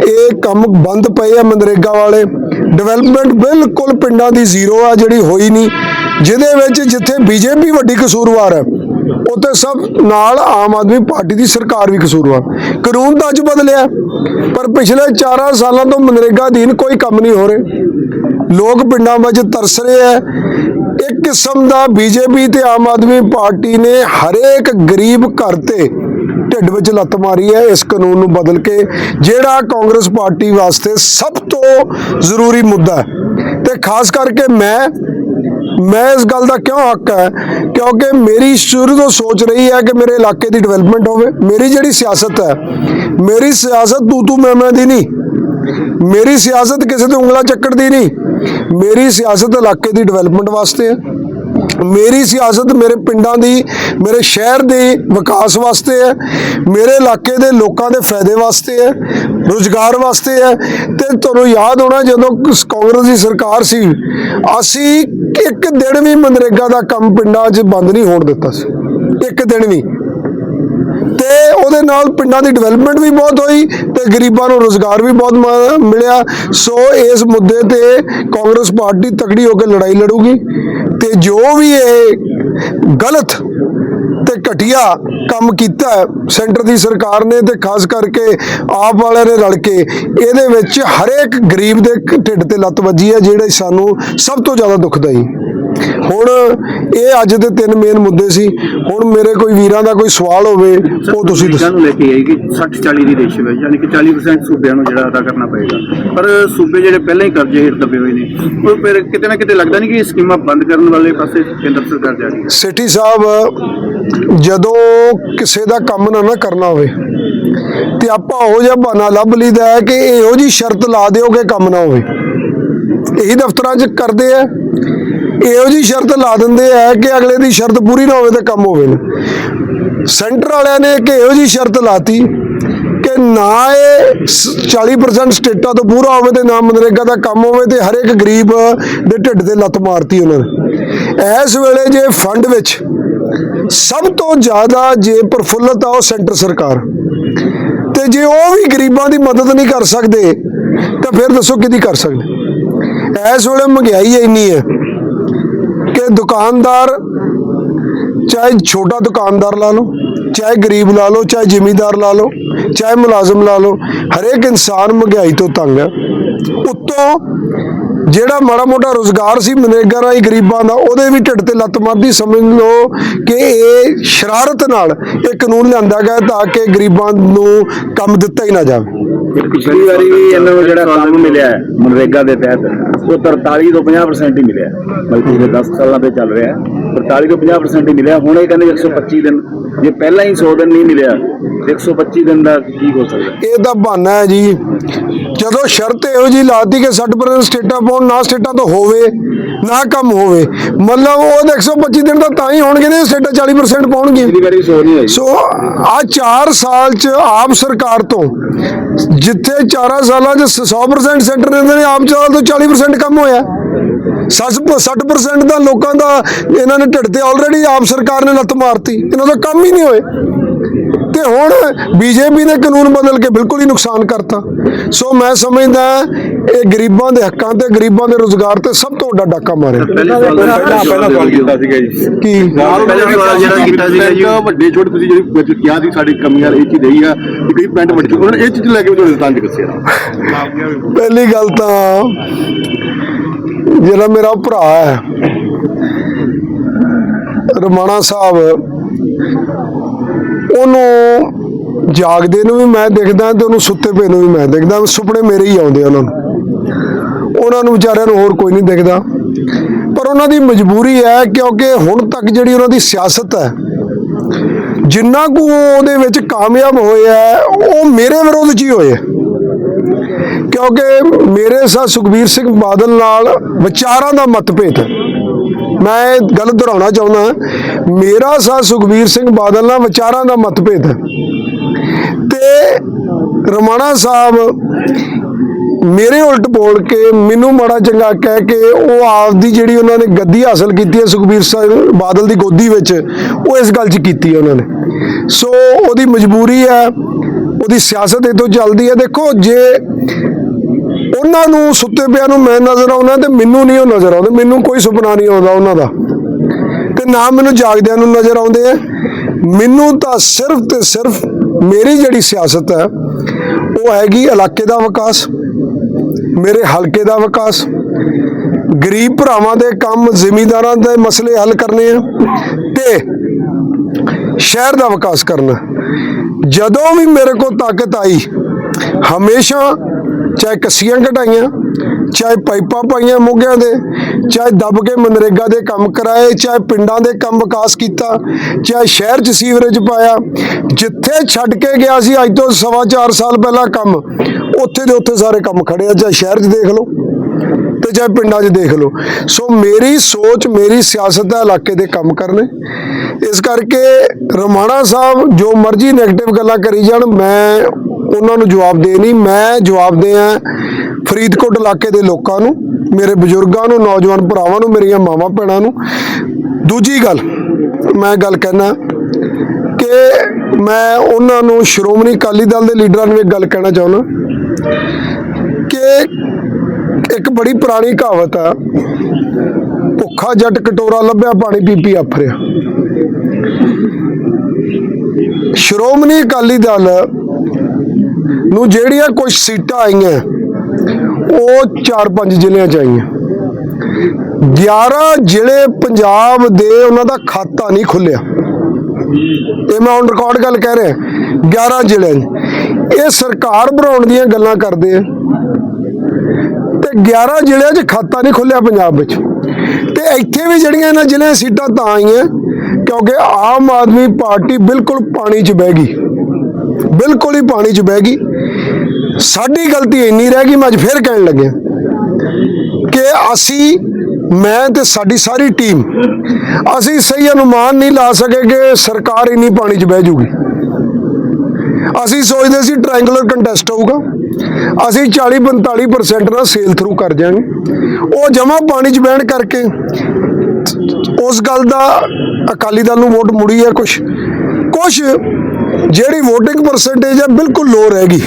ਇਹ ਕੰਮ ਬੰਦ ਪਏ ਆ ਮਨਰੇਗਾ ਵਾਲੇ। ਡਿਵੈਲਪਮੈਂਟ ਬਿਲਕੁਲ ਪਿੰਡਾਂ ਦੀ ਜ਼ੀਰੋ ਆ, ਜਿਹੜੀ ਹੋਈ ਨਹੀਂ। ਜਿਹਦੇ ਵਿੱਚ ਜਿੱਥੇ ਬੀਜੇਪੀ ਵੱਡੀ ਕਸੂਰਵਾਰ ਹੈ ਉੱਥੇ ਸਭ ਨਾਲ ਆਮ ਆਦਮੀ ਪਾਰਟੀ ਦੀ ਸਰਕਾਰ ਵੀ ਕਸੂਰਵਾਰ ਕਾਨੂੰਨ ਤਾਂ ਅੱਜ ਬਦਲਿਆ, ਪਰ ਪਿਛਲੇ 4 ਸਾਲਾਂ ਤੋਂ ਮਨਰੇਗਾ ਅਧੀਨ ਕੋਈ ਕੰਮ ਨਹੀਂ ਹੋ ਰਹੇ। ਲੋਕ ਪਿੰਡਾਂ ਵਿੱਚ ਤਰਸ ਰਹੇ ਹੈ ਇੱਕ ਕਿਸਮ ਦਾ ਬੀਜੇਪੀ ਤੇ ਆਮ ਆਦਮੀ ਪਾਰਟੀ ਨੇ ਹਰੇਕ ਗਰੀਬ ਘਰ ਤੇ ਢਿੱਡ ਵਿੱਚ ਲੱਤ ਮਾਰੀ ਹੈ ਇਸ ਕਾਨੂੰਨ ਨੂੰ ਬਦਲ ਕੇ, ਜਿਹੜਾ ਕਾਂਗਰਸ ਪਾਰਟੀ ਵਾਸਤੇ ਸਭ ਤੋਂ ਜ਼ਰੂਰੀ ਮੁੱਦਾ ਹੈ। ਤੇ ਖਾਸ ਕਰਕੇ ਮੈਂ ਮੈਂ ਇਸ ਗੱਲ ਦਾ ਕਿਉਂ ਹੱਕ ਹੈ? ਕਿਉਂਕਿ ਮੇਰੀ ਸ਼ੁਰੂ ਤੋਂ ਸੋਚ ਰਹੀ ਹੈ ਕਿ ਮੇਰੇ ਇਲਾਕੇ ਦੀ ਡਿਵੈਲਪਮੈਂਟ ਹੋਵੇ। ਮੇਰੀ ਜਿਹੜੀ ਸਿਆਸਤ ਹੈ, ਮੇਰੀ ਸਿਆਸਤ ਤੂੰ ਤੂੰ ਮੈਂ ਮੈਂ ਦੀ ਨਹੀਂ। ਮੇਰੀ ਸਿਆਸਤ ਕਿਸੇ ਤੇ ਉਂਗਲਾ ਚੱਕਣ ਦੀ ਨਹੀਂ। ਮੇਰੀ ਸਿਆਸਤ ਇਲਾਕੇ ਦੀ ਡਿਵੈਲਪਮੈਂਟ ਵਾਸਤੇ ਹੈ। ਮੇਰੀ ਸਿਆਸਤ ਮੇਰੇ ਪਿੰਡਾਂ ਦੀ, ਮੇਰੇ ਸ਼ਹਿਰ ਦੇ ਵਿਕਾਸ ਵਾਸਤੇ ਹੈ, ਮੇਰੇ ਇਲਾਕੇ ਦੇ ਲੋਕਾਂ ਦੇ ਫਾਇਦੇ ਵਾਸਤੇ ਹੈ, ਰੁਜ਼ਗਾਰ ਵਾਸਤੇ ਹੈ ਤੇ ਤੁਹਾਨੂੰ ਯਾਦ ਹੋਣਾ ਜਦੋਂ ਕਾਂਗਰਸ ਦੀ ਸਰਕਾਰ ਸੀ, ਅਸੀਂ ਇੱਕ ਦਿਨ ਵੀ ਮਨਰੇਗਾ ਦਾ ਕੰਮ ਪਿੰਡਾਂ 'ਚ ਬੰਦ ਨਹੀਂ ਹੋਣ ਦਿੱਤਾ ਸੀ। ਇੱਕ ਦਿਨ ਵੀ। ਤੇ ਉਹਦੇ ਨਾਲ ਪਿੰਡਾਂ ਦੀ ਡਿਵੈਲਪਮੈਂਟ ਵੀ ਬਹੁਤ ਹੋਈ ਤੇ ਗਰੀਬਾਂ ਨੂੰ ਰੋਜ਼ਗਾਰ ਵੀ ਬਹੁਤ ਮ- ਮਿਲਿਆ। ਸੋ ਇਸ ਮੁੱਦੇ ਤੇ ਕਾਂਗਰਸ ਪਾਰਟੀ ਤਕੜੀ ਹੋ ਕੇ ਲੜਾਈ ਲੜੂਗੀ ਤੇ ਜੋ ਵੀ ਇਹ ਗਲਤ ਤੇ ਘਟੀਆ ਕੰਮ ਕੀਤਾ ਸੈਂਟਰ ਦੀ ਸਰਕਾਰ ਨੇ ਤੇ ਖਾਸ ਕਰਕੇ ਆਪ ਵਾਲਿਆਂ ਨੇ ਰਲ ਕੇ, ਇਹਦੇ ਵਿੱਚ ਹਰੇਕ ਗਰੀਬ ਦੇ ਢਿੱਡ ਤੇ ਲੱਤ ਵੱਜੀ ਹੈ, ਜਿਹੜੇ ਸਾਨੂੰ ਸਭ ਤੋਂ ਜ਼ਿਆਦਾ ਦੁਖਦਾਈ। ਹੁਣ ਇਹ ਅੱਜ ਦੇ ਤਿੰਨ ਮੇਨ ਮੁੱਦੇ ਸੀ। ਹੁਣ ਮੇਰੇ ਕੋਈ ਵੀਰਾਂ ਦਾ ਕੋਈ ਸਵਾਲ ਹੋਵੇ ਉਹ ਤੁਸੀਂ ਦੱਸੋ ਨੂੰ ਲੈ ਕੇ ਆਈ ਕਿ 60 40 ਦੀ ਰੇਸ਼ੋ ਹੈ ਯਾਨੀ ਕਿ 40% ਸੂਬਿਆਂ ਨੂੰ ਜਿਹੜਾ ਅਦਾ ਕਰਨਾ ਪਏਗਾ। ਪਰ ਸੂਬੇ ਜਿਹੜੇ ਪਹਿਲਾਂ ਹੀ ਕਰਜ਼ੇ ਹੇਠ ਦਬੇ ਹੋਏ ਨੇ ਉਹ ਫਿਰ ਕਿਤੇ ਨਾ ਕਿਤੇ ਲੱਗਦਾ ਨਹੀਂ ਕਿ ਇਹ ਸਕੀਮਾਂ ਬੰਦ ਕਰਨ ਵਾਲੇ ਪਾਸੇ ਕੇਂਦਰ ਸਰਕਾਰ ਜਾ ਰਹੀ ਹੈ। ਸਿਟੀ ਸਾਹਿਬ ਜਦੋਂ ਕਿਸੇ ਦਾ ਕੰਮ ਨਾ ਨਾ ਕਰਨਾ ਹੋਵੇ ਤੇ ਆਪਾਂ ਉਹ ਜਿਹਾ ਬਹਾਨਾ ਲੱਭ ਲਈਦਾ ਹੈ ਕਿ ਇਹੋ ਜੀ ਸ਼ਰਤ ਲਾ ਦਿਓ ਕਿ ਕੰਮ ਨਾ ਹੋਵੇ। ਇਹੀ ਦਫ਼ਤਰਾਂ 'ਚ ਕਰਦੇ ਆ। ਇਹੋ ਜੀ ਸ਼ਰਤ ਲਾ ਦਿੰਦੇ ਆ ਕਿ ਅਗਲੇ ਦੀ ਸ਼ਰਤ ਪੂਰੀ ਨਾ ਹੋਵੇ ਤਾਂ ਕੰਮ ਹੋਵੇ ਨਾ। ਸੈਂਟਰ ਵਾਲਿਆਂ ਨੇ ਇੱਕ ਇਹੋ ਜੀ ਸ਼ਰਤ ਲਾਤੀ ਕਿ ਨਾ ਇਹ ਸ- 40% ਸਟੇਟਾਂ ਤੋਂ ਪੂਰਾ ਹੋਵੇ ਤੇ ਨਾ ਮਨਰੇਗਾ ਦਾ ਕੰਮ ਹੋਵੇ ਤੇ ਹਰ ਇੱਕ ਗਰੀਬ ਦੇ ਢਿੱਡ ਤੇ ਲੱਤ ਮਾਰਤੀ ਉਹਨਾਂ ਨੇ। ਇਸ ਵੇਲੇ ਜੇ ਫੰਡ ਵਿੱਚ ਸਭ ਤੋਂ ਜ਼ਿਆਦਾ ਜੇ ਪ੍ਰਫੁੱਲਤ ਆ ਉਹ ਸੈਂਟਰ ਸਰਕਾਰ। ਤੇ ਜੇ ਉਹ ਵੀ ਗਰੀਬਾਂ ਦੀ ਮਦਦ ਨਹੀਂ ਕਰ ਸਕਦੇ, ਤਾਂ ਫਿਰ ਦੱਸੋ ਕਿਹਦੀ ਕਰ ਸਕਦੇ? ਇਸ ਵੇਲੇ ਮਹਿੰਗਾਈ ਇੰਨੀ ਹੈ। ਕਿ ਦੁਕਾਨਦਾਰ, ਚਾਹੇ ਛੋਟਾ ਦੁਕਾਨਦਾਰ ਲਾ ਲਓ, ਚਾਹੇ ਗਰੀਬ ਲਾ ਲਓ, ਚਾਹੇ ਜ਼ਿਮੀਂਦਾਰ ਲਾ ਲਓ, ਚਾਹੇ ਮੁਲਾਜ਼ਮ ਲਾ ਲਓ, ਹਰੇਕ ਇਨਸਾਨ ਮਹਿੰਗਾਈ ਤੋਂ ਤੰਗ ਹੈ। ਉੱਤੋਂ ਜਿਹੜਾ ਮਾੜਾ ਮੋਟਾ ਰੋਜ਼ਗਾਰ ਸੀ ਮਨਰੇਗਾ ਰਾਹੀਂ ਗਰੀਬਾਂ ਦਾ, ਉਹਦੇ ਵੀ ਢਿੱਡ ਤੇ ਲੱਤ ਮਾਰਦੀ। ਸਮਝ ਲਓ ਕਿ ਇਹ ਸ਼ਰਾਰਤ ਨਾਲ ਇਹ ਕਾਨੂੰਨ ਲਿਆਂਦਾ ਗਿਆ ਤਾਂ ਕਿ ਗਰੀਬਾਂ ਨੂੰ ਕੰਮ ਦਿੱਤਾ ਹੀ ਨਾ ਜਾਵੇ। ਪਿਛਲੀ ਵਾਰੀ ਵੀ ਇਹਨਾਂ ਨੂੰ ਜਿਹੜਾ ਕੰਮ ਮਿਲਿਆ ਮਨਰੇਗਾ ਦੇ ਤਹਿਤ, ਉਹ 43 ਤੋਂ 50% ਹੀ ਮਿਲਿਆ। ਬਲਕਿ ਇਹ 10 ਸਾਲਾਂ ਤੇ ਚੱਲ ਰਿਹਾ ਹੈ। 43 ਤੋਂ 50% ਹੀ ਮਿਲਿਆ। ਹੁਣ ਇਹ ਕਹਿੰਦੇ 125 ਦਿਨ ਜੇ ਪਹਿਲਾਂ ਹੀ 100 ਦਿਨ ਨਹੀਂ ਮਿਲਿਆ ਤੇ 125 ਦਿਨ ਦਾ ਕੀ ਹੋ ਸਕਦਾ? ਇਹ ਤਾਂ ਬਹਾਨਾ ਹੈ ਜੀ। ਜਦੋਂ ਸ਼ਰਤ ਇਹੋ ਜੀ ਲਾਤੀ ਕਿ 60% ਸਟੇਟਾਂ ਪਾਉਣ ਨਾ ਸਟੇਟਾਂ ਤੋਂ ਹੋਵੇ ਨਾ ਕੰਮ ਹੋਵੇ ਮਤਲਬ ਉਹ ਤਾਂ 125 ਦਿਨ ਤਾਂ ਤਾਂ ਹੀ ਹੋਣਗੇ ਨੇ ਸਟੇਟਾਂ 40% ਪਾਉਣਗੇ। ਪਿਛਲੀ ਵਾਰੀ 100 ਨਹੀਂ ਹੋਈ। ਸੋ ਆ 4 ਸਾਲ ਚ ਆਪ ਸਰਕਾਰ ਤੋਂ ਜਿੱਥੇ 4 ਸਾਲਾਂ ਚ 100% ਸੈਂਟਰ ਨੇ ਨੇ ਆਪ ਸਾਲ ਤੋਂ 40% ਕੰਮ ਹੋਇਆ। 60 60% ਦਾ ਲੋਕਾਂ ਦਾ ਇਹਨਾਂ ਨੇ ਢਿੱਡ ਤੇ ਆਲਰੇਡੀ ਆਪ ਸਰਕਾਰ ਨੇ ਲੱਤ ਮਾਰਤੀ। ਇਹਨਾਂ ਦਾ ਕੰਮ ਹੀ ਨਹੀਂ ਹੋਏ। ਤੇ ਹੁਣ ਬੀਜੇਪੀ ਨੇ ਕਾਨੂੰਨ ਬਦਲ ਕੇ ਬਿਲਕੁਲ ਹੀ ਨੁਕਸਾਨ ਕਰਤਾ। ਸੋ ਮੈਂ ਸਮਝਦਾ ਇਹ ਗਰੀਬਾਂ ਦੇ ਹੱਕਾਂ ਤੇ ਗਰੀਬਾਂ ਦੇ ਰੋਜ਼ਗਾਰ ਤੇ ਸਭ ਤੋਂ ਵੱਡਾ ਡਾਕਾ ਮਾਰਿਆ। ਪਹਿਲੇ ਸਵਾਲ ਪਹਿਲਾਂ ਪਹਿਲਾਂ ਸਵਾਲ ਕੀਤਾ ਸੀਗਾ ਜੀ। ਕੀ? ਪਹਿਲੇ ਸਵਾਲ ਜਿਹੜਾ ਕੀਤਾ ਸੀਗਾ ਜੀ। ਵੱਡੇ ਛੋਟੇ ਤੁਸੀਂ ਜਿਹੜੀ ਵਿੱਚ ਕਿਹਾ ਸੀ ਸਾਡੀ ਕਮੀਆਂ ਇਹ ਚੀਜ਼ ਰਹੀ ਆ ਕਿ ਕਈ ਪਿੰਡ ਵੱਡੇ ਉਹਨਾਂ ਨੇ ਇਹ ਚੀਜ਼ ਲੈ ਕੇ ਤੁਹਾਡੇ ਤੰਜ ਕੱਸਿਆ ਪਹਿਲੀ ਗੱਲ ਤਾਂ ਜਿਹੜਾ ਮੇਰਾ ਭਰਾ ਹੈ, ਰਮਾਣਾ ਸਾਹਿਬ, ਉਹਨੂੰ ਜਾਗਦੇ ਨੂੰ ਵੀ ਮੈਂ ਦੇਖਦਾ ਤੇ ਉਹਨੂੰ ਸੁੱਤੇ ਪਏ ਨੂੰ ਵੀ ਮੈਂ ਦੇਖਦਾ, ਸੁਪਨੇ ਮੇਰੇ ਹੀ ਆਉਂਦੇ ਉਹਨਾਂ ਨੂੰ। ਉਹਨਾਂ ਨੂੰ ਵਿਚਾਰਿਆਂ ਨੂੰ ਹੋਰ ਕੋਈ ਨਹੀਂ ਦੇਖਦਾ। ਪਰ ਉਹਨਾਂ ਦੀ ਮਜਬੂਰੀ ਹੈ ਕਿਉਂਕਿ ਹੁਣ ਤੱਕ ਜਿਹੜੀ ਉਹਨਾਂ ਦੀ ਸਿਆਸਤ ਹੈ, ਜਿੰਨਾ ਕੁ ਉਹਦੇ ਵਿੱਚ ਕਾਮਯਾਬ ਹੋਏ ਹੈ ਉਹ ਮੇਰੇ ਵਿਰੋਧ 'ਚ ਹੀ ਹੋਏ ਕਿਉਂਕਿ ਮੇਰੇ ਸਾਹ ਸੁਖਬੀਰ ਸਿੰਘ ਬਾਦਲ ਨਾਲ ਵਿਚਾਰਾਂ ਦਾ ਮਤਭੇਦ। ਹੈ ਮੈਂ ਇਹ ਗੱਲ ਦੁਹਰਾਉਣਾ ਚਾਹੁੰਦਾ ਮੇਰਾ ਸਾਹ ਸੁਖਬੀਰ ਸਿੰਘ ਬਾਦਲ ਨਾਲ ਵਿਚਾਰਾਂ ਦਾ ਮਤਭੇਦ। ਹੈ ਤੇ ਰਮਾਣਾ ਸਾਹਿਬ ਮੇਰੇ ਉਲਟ ਬੋਲ ਕੇ ਮੈਨੂੰ ਮਾੜਾ ਚੰਗਾ ਕਹਿ ਕੇ ਉਹ ਆਪਦੀ ਜਿਹੜੀ ਉਹਨਾਂ ਨੇ ਗੱਦੀ ਹਾਸਲ ਕੀਤੀ ਹੈ ਸੁਖਬੀਰ ਸਿੰਘ ਬਾਦਲ ਦੀ ਗੋਦੀ ਵਿੱਚ, ਉਹ ਇਸ ਗੱਲ 'ਚ ਕੀਤੀ ਉਹਨਾਂ ਨੇ। ਸੋ ਉਹਦੀ ਮਜਬੂਰੀ ਹੈ, ਉਹਦੀ ਸਿਆਸਤ ਇਹ ਤੋਂ ਚੱਲਦੀ ਹੈ। ਦੇਖੋ, ਜੇ ਉਹਨਾਂ ਨੂੰ ਸੁੱਤੇ ਪਿਆ ਨੂੰ ਮੈਂ ਨਜ਼ਰ ਆਉਣਾ ਤੇ ਮੈਨੂੰ ਨਹੀਂ ਉਹ ਨਜ਼ਰ ਆਉਂਦੇ, ਮੈਨੂੰ ਕੋਈ ਸੁਪਨਾ ਨਹੀਂ ਆਉਂਦਾ ਉਹਨਾਂ ਦਾ। ਤੇ ਨਾ ਮੈਨੂੰ ਜਾਗਦਿਆਂ ਨੂੰ ਨਜ਼ਰ ਆਉਂਦੇ ਆ। ਮੈਨੂੰ ਤਾਂ ਸਿਰਫ ਤੇ ਸਿਰਫ ਮੇਰੀ ਜਿਹੜੀ ਸਿਆਸਤ ਹੈ, ਉਹ ਹੈਗੀ ਇਲਾਕੇ ਦਾ ਵਿਕਾਸ। ਮੇਰੇ ਹਲਕੇ ਦਾ ਵਿਕਾਸ, ਗਰੀਬ ਭਰਾਵਾਂ ਦੇ ਕੰਮ ਜ਼ਿਮੀਂਦਾਰਾਂ ਦੇ ਮਸਲੇ ਹੱਲ ਕਰਨੇ ਆ ਤੇ ਸ਼ਹਿਰ ਦਾ ਵਿਕਾਸ ਕਰਨਾ। ਜਦੋਂ ਵੀ ਮੇਰੇ ਕੋਲ ਤਾਕਤ ਆਈ ਹਮੇਸ਼ਾ ਚਾਹੇ ਕੱਸੀਆਂ ਘਟਾਈਆਂ ਚਾਹੇ ਪਾਈਪਾਂ ਪਾਈਆਂ ਮੋਗਿਆਂ ਦੇ ਚਾਹੇ ਦੱਬ ਕੇ ਮਨਰੇਗਾ ਦੇ ਕੰਮ ਕਰਾਏ, ਚਾਹੇ ਪਿੰਡਾਂ ਦੇ ਕੰਮ ਵਿਕਾਸ ਕੀਤਾ, ਚਾਹੇ ਸ਼ਹਿਰ 'ਚ ਸੀਵਰੇਜ ਪਾਇਆ, ਜਿੱਥੇ ਛੱਡ ਕੇ ਗਿਆ ਸੀ ਅੱਜ ਤੋਂ ਸਵਾ ਚਾਰ ਸਾਲ ਪਹਿਲਾਂ ਕੰਮ, ਉੱਥੇ ਦੇ ਉੱਥੇ ਸਾਰੇ ਕੰਮ ਖੜੇ ਆ ਚਾਹੇ ਸ਼ਹਿਰ 'ਚ ਦੇਖ ਲਓ। ਤੇ ਚਾਹੇ ਪਿੰਡਾਂ 'ਚ ਦੇਖ ਲਓ। ਸੋ ਮੇਰੀ ਸੋਚ, ਮੇਰੀ ਸਿਆਸਤ ਦਾ ਇਲਾਕੇ ਦੇ ਕੰਮ ਕਰਨੇ। ਇਸ ਕਰਕੇ ਰਮਾਣਾ ਸਾਹਿਬ ਜੋ ਮਰਜ਼ੀ 네ਗੇਟਿਵ ਗੱਲਾਂ ਕਰੀ ਜਾਣ, ਮੈਂ ਉਹਨਾਂ ਨੂੰ ਜਵਾਬ ਦੇ ਨਹੀਂ, ਮੈਂ ਜਵਾਬ ਦੇ ਆ ਫਰੀਦਕੋਟ ਇਲਾਕੇ ਦੇ ਲੋਕਾਂ ਨੂੰ, ਮੇਰੇ ਬਜ਼ੁਰਗਾਂ ਨੂੰ, ਨੌਜਵਾਨ ਭਰਾਵਾਂ ਨੂੰ, ਮੇਰੀਆਂ ਮਾਵਾਂ ਭੈਣਾਂ ਨੂੰ। ਦੂਜੀ ਗੱਲ, ਮੈਂ ਗੱਲ ਕਹਿਣਾ ਕਿ ਮੈਂ ਉਹਨਾਂ ਨੂੰ ਸ਼੍ਰੋਮਣੀ ਅਕਾਲੀ ਦਲ ਦੇ ਲੀਡਰਾਂ ਨੂੰ ਇੱਕ ਗੱਲ ਕਹਿਣਾ ਚਾਹੁੰਦਾ ਕਿ ਇੱਕ ਬੜੀ ਪੁਰਾਣੀ ਕਹਾਵਤ ਆ, ਭੁੱਖਾ ਜੱਟ ਕਟੋਰਾ ਲੱਭਿਆ ਪਾਣੀ ਪੀ ਪੀ ਆਫਰਿਆ ਸ਼੍ਰੋਮਣੀ ਅਕਾਲੀ ਦਲ ਨੂੰ ਜਿਹੜੀਆਂ ਕੁਝ ਸੀਟਾਂ ਆਈਆਂ, ਉਹ 4-5 ਜ਼ਿਲ੍ਹਿਆਂ ਚ ਆਈਆਂ। 11 ਜ਼ਿਲ੍ਹੇ ਪੰਜਾਬ ਦੇ ਉਹਨਾਂ ਦਾ ਖਾਤਾ ਨਹੀਂ ਖੁੱਲਿਆ। ਇਹ ਮੈਂ ਔਨ ਰਿਕਾਰਡ ਗੱਲ ਕਹਿ ਰਿਹਾ 11 ਜ਼ਿਲ੍ਹਿਆਂ 'ਚ। ਇਹ ਸਰਕਾਰ ਬਣਾਉਣ ਦੀਆਂ ਗੱਲਾਂ ਕਰਦੇ ਆ। ਤੇ 11 ਜ਼ਿਲ੍ਹਿਆਂ 'ਚ ਖਾਤਾ ਨਹੀਂ ਖੁੱਲਿਆ ਪੰਜਾਬ ਵਿੱਚ। ਤੇ ਇੱਥੇ ਵੀ ਜਿਹੜੀਆਂ ਇਹਨਾਂ ਜ਼ਿਲ੍ਹਿਆਂ ਸੀਟਾਂ ਤਾਂ ਆਈਆਂ, ਕਿਉਂਕਿ ਆਮ ਆਦਮੀ ਪਾਰਟੀ ਬਿਲਕੁਲ ਪਾਣੀ 'ਚ ਬਹਿ ਗਈ। ਬਿਲਕੁਲ ਹੀ ਪਾਣੀ 'ਚ ਬਹਿ ਗਈ। ਸਾਡੀ ਗਲਤੀ ਇੰਨੀ ਰਹਿ ਗਈ, ਮੈਂ ਅੱਜ ਫੇਰ ਕਹਿਣ ਲੱਗਿਆ ਕਿ ਅਸੀਂ, ਮੈਂ ਤੇ ਸਾਡੀ ਸਾਰੀ ਟੀਮ, ਅਸੀਂ ਸਹੀ ਅਨੁਮਾਨ ਨਹੀਂ ਲਾ ਸਕੇ ਕਿ ਸਰਕਾਰ ਇੰਨੀ ਪਾਣੀ 'ਚ ਬਹਿ ਜੂਗੀ। ਅਸੀਂ ਸੋਚਦੇ ਸੀ ਟ੍ਰਾਇੰਗੂਲਰ ਕੰਟੈਸਟ ਹੋਊਗਾ। ਅਸੀਂ 40 45% ਦਾ ਸੇਲ ਥਰੂ ਕਰ ਜਾਾਂਗੇ ਉਹ ਜਮਾ ਪਾਣੀ 'ਚ ਬਹਿਣ ਕਰਕੇ ਉਸ ਗੱਲ ਦਾ ਅਕਾਲੀ ਦਲ ਨੂੰ ਵੋਟ ਮੁੜੀ ਹੈ ਕੁਛ। ਕੁਛ ਜਿਹੜੀ VOTING ਪਰਸੈਂਟੇਜ ਹੈ ਬਿਲਕੁਲ ਲੋ ਰਹਿ ਗਈ।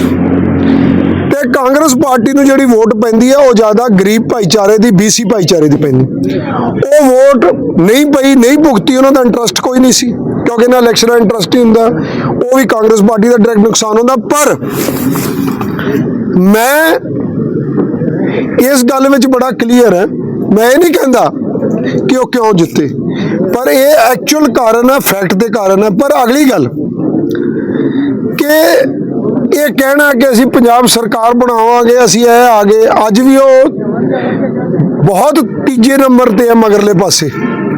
ਤੇ ਕਾਂਗਰਸ ਪਾਰਟੀ ਨੂੰ ਜਿਹੜੀ ਵੋਟ ਪੈਂਦੀ ਹੈ ਉਹ ਜ਼ਿਆਦਾ ਗਰੀਬ ਭਾਈਚਾਰੇ ਦੀ BC ਭਾਈਚਾਰੇ ਦੀ ਪੈਂਦੀ। ਉਹ ਵੋਟ ਨਹੀਂ ਪਈ, ਨਹੀਂ ਭੁਗਤੀ, ਉਹਨਾਂ ਦਾ ਇੰਟਰਸਟ ਕੋਈ ਨਹੀਂ ਸੀ, ਕਿਉਂਕਿ ਇਹਨਾਂ ਇਲੈਕਸ਼ਨ ਦਾ ਇੰਟਰਸਟ ਹੀ ਹੁੰਦਾ। ਉਹ ਵੀ ਕਾਂਗਰਸ ਪਾਰਟੀ ਦਾ ਡਾਇਰੈਕਟ ਨੁਕਸਾਨ ਹੁੰਦਾ, ਪਰ ਮੈਂ ਇਸ ਗੱਲ ਵਿੱਚ ਬੜਾ ਕਲੀਅਰ ਹੈ। ਮੈਂ ਇਹ ਨਹੀਂ ਕਹਿੰਦਾ ਕਿ ਉਹ ਕਿਉਂ ਜਿੱਤੇ, ਪਰ ਇਹ ਐਕਚੁਅਲ ਕਾਰਨ ਹੈ ਫੈਕਟ ਦੇ ਕਾਰਨ ਹੈ ਪਰ ਅਗਲੀ ਗੱਲ, ਕਿ ਇਹ ਕਹਿਣਾ ਕਿ ਅਸੀਂ ਪੰਜਾਬ ਸਰਕਾਰ ਬਣਾਵਾਂਗੇ ਅਸੀਂ ਇਹ ਆ ਗਏ। ਅੱਜ ਵੀ ਉਹ ਬਹੁਤ ਤੀਜੇ ਨੰਬਰ ਤੇ ਹੈ ਮਗਰਲੇ ਪਾਸੇ।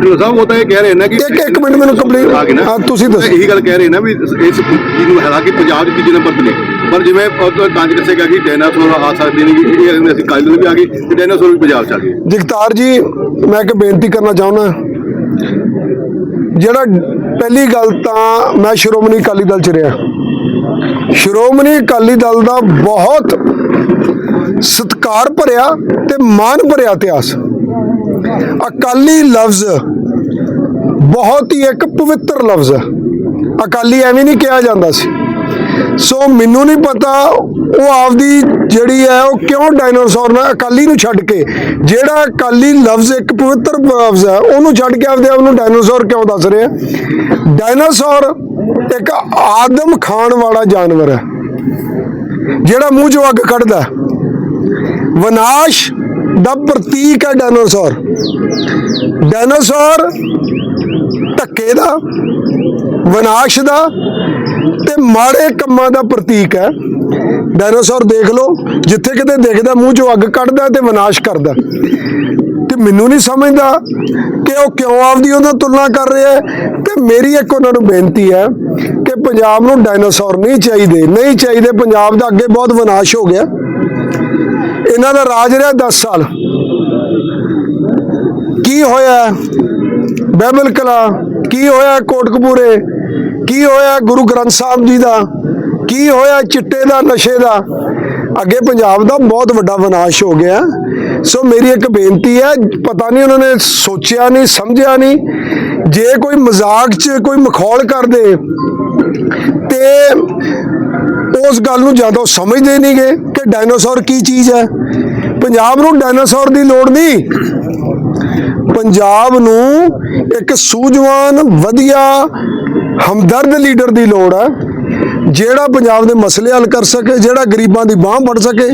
ਢਿੱਲੋਂ ਸਾਹਿਬ ਉਹ ਤਾਂ ਇਹ ਕਹਿ ਰਹੇ ਨੇ ਕਿ ਇੱਕ ਇੱਕ ਮਿੰਟ ਮੈਨੂੰ ਕੰਪਲੀਟ। ਹਾਂ ਤੁਸੀਂ ਦੱਸੋ। ਇਹੀ ਗੱਲ ਕਹਿ ਰਹੇ ਨੇ ਵੀ ਇਸ ਨੂੰ ਹਾਲਾਂਕਿ ਪੰਜਾਬ ਦੇ ਤੀਜੇ ਨੰਬਰ ਤੇ ਨੇ। ਪਰ ਜਿਵੇਂ ਕਾਂਜ ਦੱਸੇਗਾ ਕਿ ਡਾਇਨਾਸੌਰ ਆ ਸਕਦੇ ਨੇ ਕਿ ਇਹ ਕਹਿੰਦੇ ਅਸੀਂ ਕਾਇਲ ਵੀ ਆ ਗਏ ਤੇ ਡਾਇਨਾਸੌਰ ਵੀ ਪੰਜਾਬ ਚ ਆ ਗਏ ਜਗਤਾਰ ਜੀ ਮੈਂ ਇੱਕ ਬੇਨਤੀ ਕਰਨਾ ਚਾਹੁੰਦਾ। ਜਿਹੜਾ ਪਹਿਲੀ ਗੱਲ ਤਾਂ ਮੈਂ ਸ਼੍ਰੋਮਣੀ ਅਕਾਲੀ ਦਲ ਚ ਰਿਹਾ। ਸ਼੍ਰੋਮਣੀ ਅਕਾਲੀ ਦਲ ਦਾ ਬਹੁਤ ਸਤਿਕਾਰ ਭਰਿਆ ਤੇ ਮਾਣ ਭਰਿਆ ਇਤਿਹਾਸ। ਅਕਾਲੀ ਲਫ਼ਜ਼ ਬਹੁਤ ਹੀ ਇੱਕ ਪਵਿੱਤਰ ਲਫ਼ਜ਼। ਹੈ ਅਕਾਲੀ ਐਵੇਂ ਨਹੀਂ ਕਿਹਾ ਜਾਂਦਾ ਸੀ। ਸੋ ਮੈਨੂੰ ਨਹੀਂ ਪਤਾ ਉਹ ਆਪਦੀ ਜਿਹੜੀ ਹੈ ਉਹ ਕਿਉਂ ਡਾਇਨਾਸੌਰ ਨਾਲ ਅਕਾਲੀ ਨੂੰ ਛੱਡ ਕੇ, ਜਿਹੜਾ ਅਕਾਲੀ ਲਫ਼ਜ਼ ਇੱਕ ਪਵਿੱਤਰ ਲਫ਼ਜ਼ ਹੈ, ਉਹਨੂੰ ਛੱਡ ਕੇ ਆਪਦੇ ਆਪ ਨੂੰ ਡਾਇਨਾਸੌਰ ਕਿਉਂ ਦੱਸ ਰਿਹਾ ਡਾਇਨਾਸੌਰ ਇੱਕ ਆਦਮ ਖਾਣ ਵਾਲਾ ਜਾਨਵਰ ਹੈ, ਜਿਹੜਾ ਮੂੰਹ ਚੋਂ ਅੱਗ ਕੱਢਦਾ ਵਿਨਾਸ਼ ਦਾ ਪ੍ਰਤੀਕ ਹੈ ਡਾਇਨਾਸੌਰ। ਡਾਇਨਾਸੌਰ ਧੱਕੇ ਦਾ, ਵਿਨਾਸ਼ ਦਾ ਤੇ ਮਾੜੇ ਕੰਮਾਂ ਦਾ ਪ੍ਰਤੀਕ ਹੈ। ਡਾਇਨਾਸੌਰ ਦੇਖ ਲਓ, ਜਿੱਥੇ ਕਿਤੇ ਦੇਖਦਾ ਮੂੰਹ ਚੋਂ ਅੱਗ ਕੱਢਦਾ ਤੇ ਵਿਨਾਸ਼ ਕਰਦਾ। ਤੇ ਮੈਨੂੰ ਨਹੀਂ ਸਮਝਦਾ ਕਿ ਉਹ ਕਿਉਂ ਆਪਦੀ ਉਹਨਾਂ ਤੁਲਨਾ ਕਰ ਰਿਹਾ ਹੈ। ਤੇ ਮੇਰੀ ਇੱਕ ਉਹਨਾਂ ਨੂੰ ਬੇਨਤੀ ਹੈ ਕਿ ਪੰਜਾਬ ਨੂੰ ਡਾਇਨਾਸੌਰ ਨਹੀਂ ਚਾਹੀਦੇ ਨਹੀਂ ਚਾਹੀਦੇ, ਪੰਜਾਬ ਦਾ ਅੱਗੇ ਬਹੁਤ ਵਿਨਾਸ਼ ਹੋ ਗਿਆ। ਇਹਨਾਂ ਦਾ ਰਾਜ ਰਿਹਾ 10 ਸਾਲ। ਕੀ ਹੋਇਆ? ਬਹਿਬਲ ਕਲਾ, ਕੀ ਹੋਇਆ ਕੋਟਕਪੂਰੇ? ਕੀ ਹੋਇਆ ਗੁਰੂ ਗ੍ਰੰਥ ਸਾਹਿਬ ਜੀ ਦਾ? ਕੀ ਹੋਇਆ ਚਿੱਟੇ ਦਾ, ਨਸ਼ੇ ਦਾ? ਅੱਗੇ ਪੰਜਾਬ ਦਾ ਬਹੁਤ ਵੱਡਾ ਵਿਨਾਸ਼ ਹੋ ਗਿਆ। ਸੋ ਮੇਰੀ ਇੱਕ ਬੇਨਤੀ ਹੈ, ਪਤਾ ਨਹੀਂ ਉਹਨਾਂ ਨੇ ਸੋਚਿਆ ਨਹੀਂ, ਸਮਝਿਆ ਨਹੀਂ। ਜੇ ਕੋਈ ਮਜ਼ਾਕ 'ਚ ਕੋਈ ਮਖੌਲ ਕਰਦੇ ਤੇ ਉਸ ਗੱਲ ਨੂੰ ਜਦੋਂ ਸਮਝਦੇ ਨਹੀਂਗੇ ਕਿ ਡਾਇਨਾਸੌਰ ਕੀ ਚੀਜ਼ ਹੈ। ਪੰਜਾਬ ਨੂੰ ਡਾਇਨਾਸੌਰ ਦੀ ਲੋੜ ਨਹੀਂ। ਪੰਜਾਬ ਨੂੰ ਇੱਕ ਸੂਝਵਾਨ, ਵਧੀਆ, ਹਮਦਰਦ ਲੀਡਰ ਦੀ ਲੋੜ ਹੈ, ਜਿਹੜਾ ਪੰਜਾਬ ਦੇ ਮਸਲੇ ਹੱਲ ਕਰ ਸਕੇ, ਜਿਹੜਾ ਗਰੀਬਾਂ ਦੀ ਬਾਹ ਫੜ ਸਕੇ,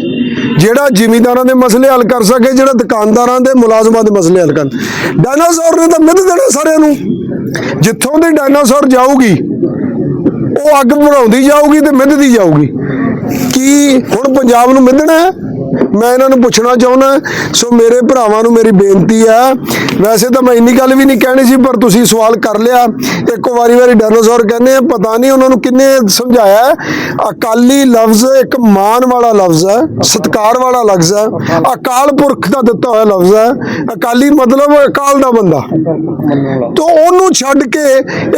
ਜਿਹੜਾ ਜ਼ਿਮੀਂਦਾਰਾਂ ਦੇ ਮਸਲੇ ਹੱਲ ਕਰ ਸਕੇ, ਜਿਹੜਾ ਦੁਕਾਨਦਾਰਾਂ ਦੇ ਮੁਲਾਜ਼ਮਾਂ ਦੇ ਮਸਲੇ ਹੱਲ ਕਰਨ। ਡਾਇਨਾਸੌਰ ਨੇ ਤਾਂ ਮਿੱਧ ਦੇਣਾ ਸਾਰਿਆਂ ਨੂੰ। ਜਿੱਥੋਂ ਦੀ ਡਾਇਨਾਸੌਰ ਜਾਊਗੀ ਉਹ ਅੱਗ ਬਣਾਉਂਦੀ ਜਾਊਗੀ ਤੇ ਮਿੱਧਦੀ ਜਾਊਗੀ। ਕੀ ਹੁਣ ਪੰਜਾਬ ਨੂੰ ਮਿੱਧਣਾ ਹੈ? ਮੈਂ ਇਹਨਾਂ ਨੂੰ ਪੁੱਛਣਾ ਚਾਹੁੰਦਾ, ਸੋ ਮੇਰੇ ਭਰਾਵਾਂ ਨੂੰ ਮੇਰੀ ਬੇਨਤੀ ਹੈ ਵੈਸੇ ਤਾਂ ਮੈਂ ਇੰਨੀ ਗੱਲ ਵੀ ਨਹੀਂ ਕਹਿਣੀ ਸੀ, ਪਰ ਤੁਸੀਂ ਸਵਾਲ ਕਰ ਲਿਆ। ਇੱਕ ਵਾਰੀ ਵਾਰੀ ਡਾਇਨਾਸੌਰ ਕਹਿੰਦੇ ਆ, ਪਤਾ ਨਹੀਂ ਉਹਨਾਂ ਨੂੰ ਕਿੰਨੇ ਸਮਝਾਇਆ ਅਕਾਲੀ ਲਫ਼ਜ਼ ਇੱਕ ਮਾਣ ਵਾਲਾ ਲਫ਼ਜ਼ ਹੈ, ਸਤਿਕਾਰ ਵਾਲਾ ਲਫ਼ਜ਼ ਹੈ। ਅਕਾਲ ਪੁਰਖ ਦਾ ਦਿੱਤਾ ਹੋਇਆ ਲਫ਼ਜ਼ ਹੈ। ਅਕਾਲੀ ਮਤਲਬ ਅਕਾਲ ਦਾ ਬੰਦਾ। ਤੋਂ ਉਹਨੂੰ ਛੱਡ ਕੇ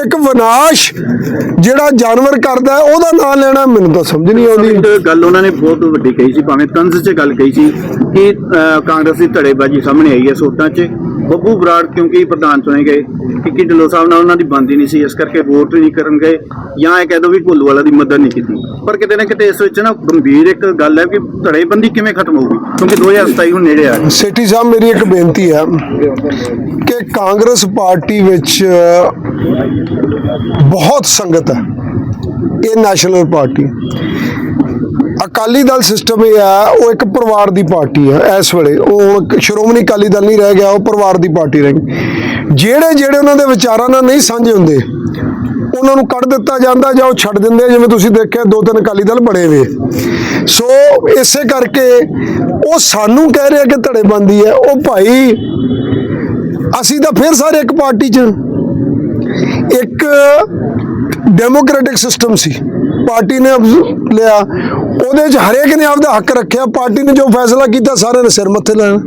ਇੱਕ ਵਿਨਾਸ਼ ਜਿਹੜਾ ਜਾਨਵਰ ਕਰਦਾ ਉਹਦਾ ਨਾਂ ਲੈਣਾ ਮੈਨੂੰ ਤਾਂ ਸਮਝ ਨਹੀਂ ਆਉਂਦੀ। ਗੱਲ ਉਹਨਾਂ ਨੇ ਬਹੁਤ ਵੱਡੀ ਕਹੀ ਸੀ, ਭਾਵੇਂ ਤੰਜ਼ 'ਚ ਗੱਲ ਕਹੀ ਸੀ ਕਿ ਕਾਂਗਰਸ ਦੀ ਧੜੇਬਾਜ਼ੀ ਸਾਹਮਣੇ ਆਈ ਹੈ ਸੋਟਾਂ 'ਚ। ਬੱਬੂ ਬਰਾੜ ਕਿਉਂਕਿ ਪ੍ਰਧਾਨ ਚੁਣੇ ਗਏ ਕਿ ਢਿੱਲੋਂ ਸਾਹਿਬ ਨਾਲ ਉਹਨਾਂ ਦੀ ਬੰਦੀ ਨਹੀਂ ਸੀ, ਇਸ ਕਰਕੇ ਵੋਟ ਨਹੀਂ ਕਰਨ ਗਏ ਜਾਂ ਇਹ ਕਹਿ ਦੋ ਵੀ ਭੁੱਲਵਾਲਾ ਦੀ ਮਦਦ ਨਹੀਂ ਕੀਤੀ। ਪਰ ਕਿਤੇ ਨਾ ਕਿਤੇ ਇਸ ਵਿੱਚ ਨਾ ਗੰਭੀਰ ਇੱਕ ਗੱਲ ਹੈ ਕਿ ਧੜੇਬੰਦੀ ਕਿਵੇਂ ਖਤਮ ਹੋਊਗੀ, ਕਿਉਂਕਿ 2027 ਹੁਣ ਨੇੜੇ ਆ ਸੇਠੀ ਸਾਹਿਬ, ਮੇਰੀ ਇੱਕ ਬੇਨਤੀ ਹੈ ਕਿ ਕਾਂਗਰਸ ਪਾਰਟੀ ਵਿੱਚ ਬਹੁਤ ਸੰਗਤ ਹੈ। ਇਹ national party. Akali Dal system ਇਹ ਆ, ਉਹ ਇੱਕ ਪਰਿਵਾਰ ਦੀ ਪਾਰਟੀ ਹੈ ਇਸ ਵੇਲੇ। ਉਹ ਹੁਣ ਸ਼੍ਰੋਮਣੀ ਅਕਾਲੀ ਦਲ ਨਹੀਂ ਰਹਿ ਗਿਆ, ਉਹ ਪਰਿਵਾਰ ਦੀ ਪਾਰਟੀ ਰਹਿ ਗਈ। ਜਿਹੜੇ ਜਿਹੜੇ ਉਹਨਾਂ ਦੇ ਵਿਚਾਰਾਂ ਨਾਲ ਨਹੀਂ ਸਾਂਝੇ ਹੁੰਦੇ, ਉਹਨਾਂ ਨੂੰ ਕੱਢ ਦਿੱਤਾ ਜਾਂਦਾ ਜਾਂ ਉਹ ਛੱਡ ਦਿੰਦੇ ਜਿਵੇਂ ਤੁਸੀਂ ਦੇਖਿਆ, ਦੋ ਤਿੰਨ ਅਕਾਲੀ ਦਲ ਬਣੇ ਵੇ ਸੋ ਇਸੇ ਕਰਕੇ ਉਹ ਸਾਨੂੰ ਕਹਿ ਰਿਹਾ ਕਿ ਧੜੇਬੰਦੀ ਹੈ ਉਹ ਭਾਈ ਅਸੀਂ ਤਾਂ ਫਿਰ ਸਾਰੇ ਇੱਕ ਪਾਰਟੀ 'ਚ ਇੱਕ ਡੈਮੋਕ੍ਰੈਟਿਕ ਸਿਸਟਮ ਸੀ। ਪਾਰਟੀ ਨੇ ਲਿਆ। ਉਹਦੇ 'ਚ ਹਰੇਕ ਨੇ ਆਪਦਾ ਹੱਕ ਰੱਖਿਆ। ਪਾਰਟੀ ਨੇ ਜੋ ਫੈਸਲਾ ਕੀਤਾ, ਸਾਰਿਆਂ ਨੇ ਸਿਰ ਮੱਥੇ ਲੈਣ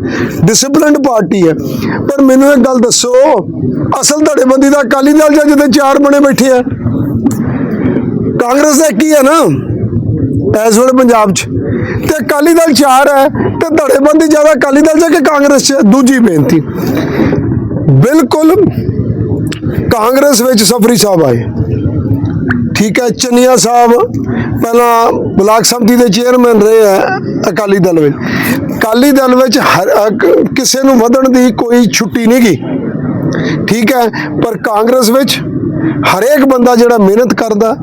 ਡਿਸਪਲਿਨਡ ਪਾਰਟੀ ਹੈ। ਪਰ ਮੈਨੂੰ ਇੱਕ ਗੱਲ ਦੱਸੋ, ਅਸਲ ਧੜੇਬੰਦੀ ਦਾ ਅਕਾਲੀ ਦਲ ਜਾਂ ਜਿੱਥੇ ਚਾਰ ਬਣੇ ਬੈਠੇ ਆ? ਕਾਂਗਰਸ ਦਾ ਕੀ ਹੈ ਨਾ, ਇਸ ਵੇਲੇ ਪੰਜਾਬ 'ਚ। ਤੇ ਅਕਾਲੀ ਦਲ ਚਾਰ ਹੈ, ਤੇ ਧੜੇਬੰਦੀ ਜ਼ਿਆਦਾ ਅਕਾਲੀ ਦਲ 'ਚ ਕਿ ਕਾਂਗਰਸ 'ਚ ਦੂਜੀ ਬੇਨਤੀ। ਬਿਲਕੁਲ ਕਾਂਗਰਸ ਵਿੱਚ ਸਫਰੀ ਸਾਹਿਬ ਆਏ। ਠੀਕ ਹੈ, ਚੰਨੀਆ ਸਾਹਿਬ, ਪਹਿਲਾਂ ਬਲਾਕ ਸੰਮਤੀ ਦੇ ਚੇਅਰਮੈਨ ਰਹੇ ਹੈ ਅਕਾਲੀ ਦਲ ਵਿੱਚ। ਅਕਾਲੀ ਦਲ ਵਿੱਚ ਹਰ ਕਿਸੇ ਨੂੰ ਵਧਣ ਦੀ ਕੋਈ ਛੁੱਟੀ ਨਹੀਂ ਗਈ ਠੀਕ ਹੈ, ਪਰ ਕਾਂਗਰਸ ਵਿੱਚ ਹਰੇਕ ਬੰਦਾ ਜਿਹੜਾ ਮਿਹਨਤ ਕਰਦਾ,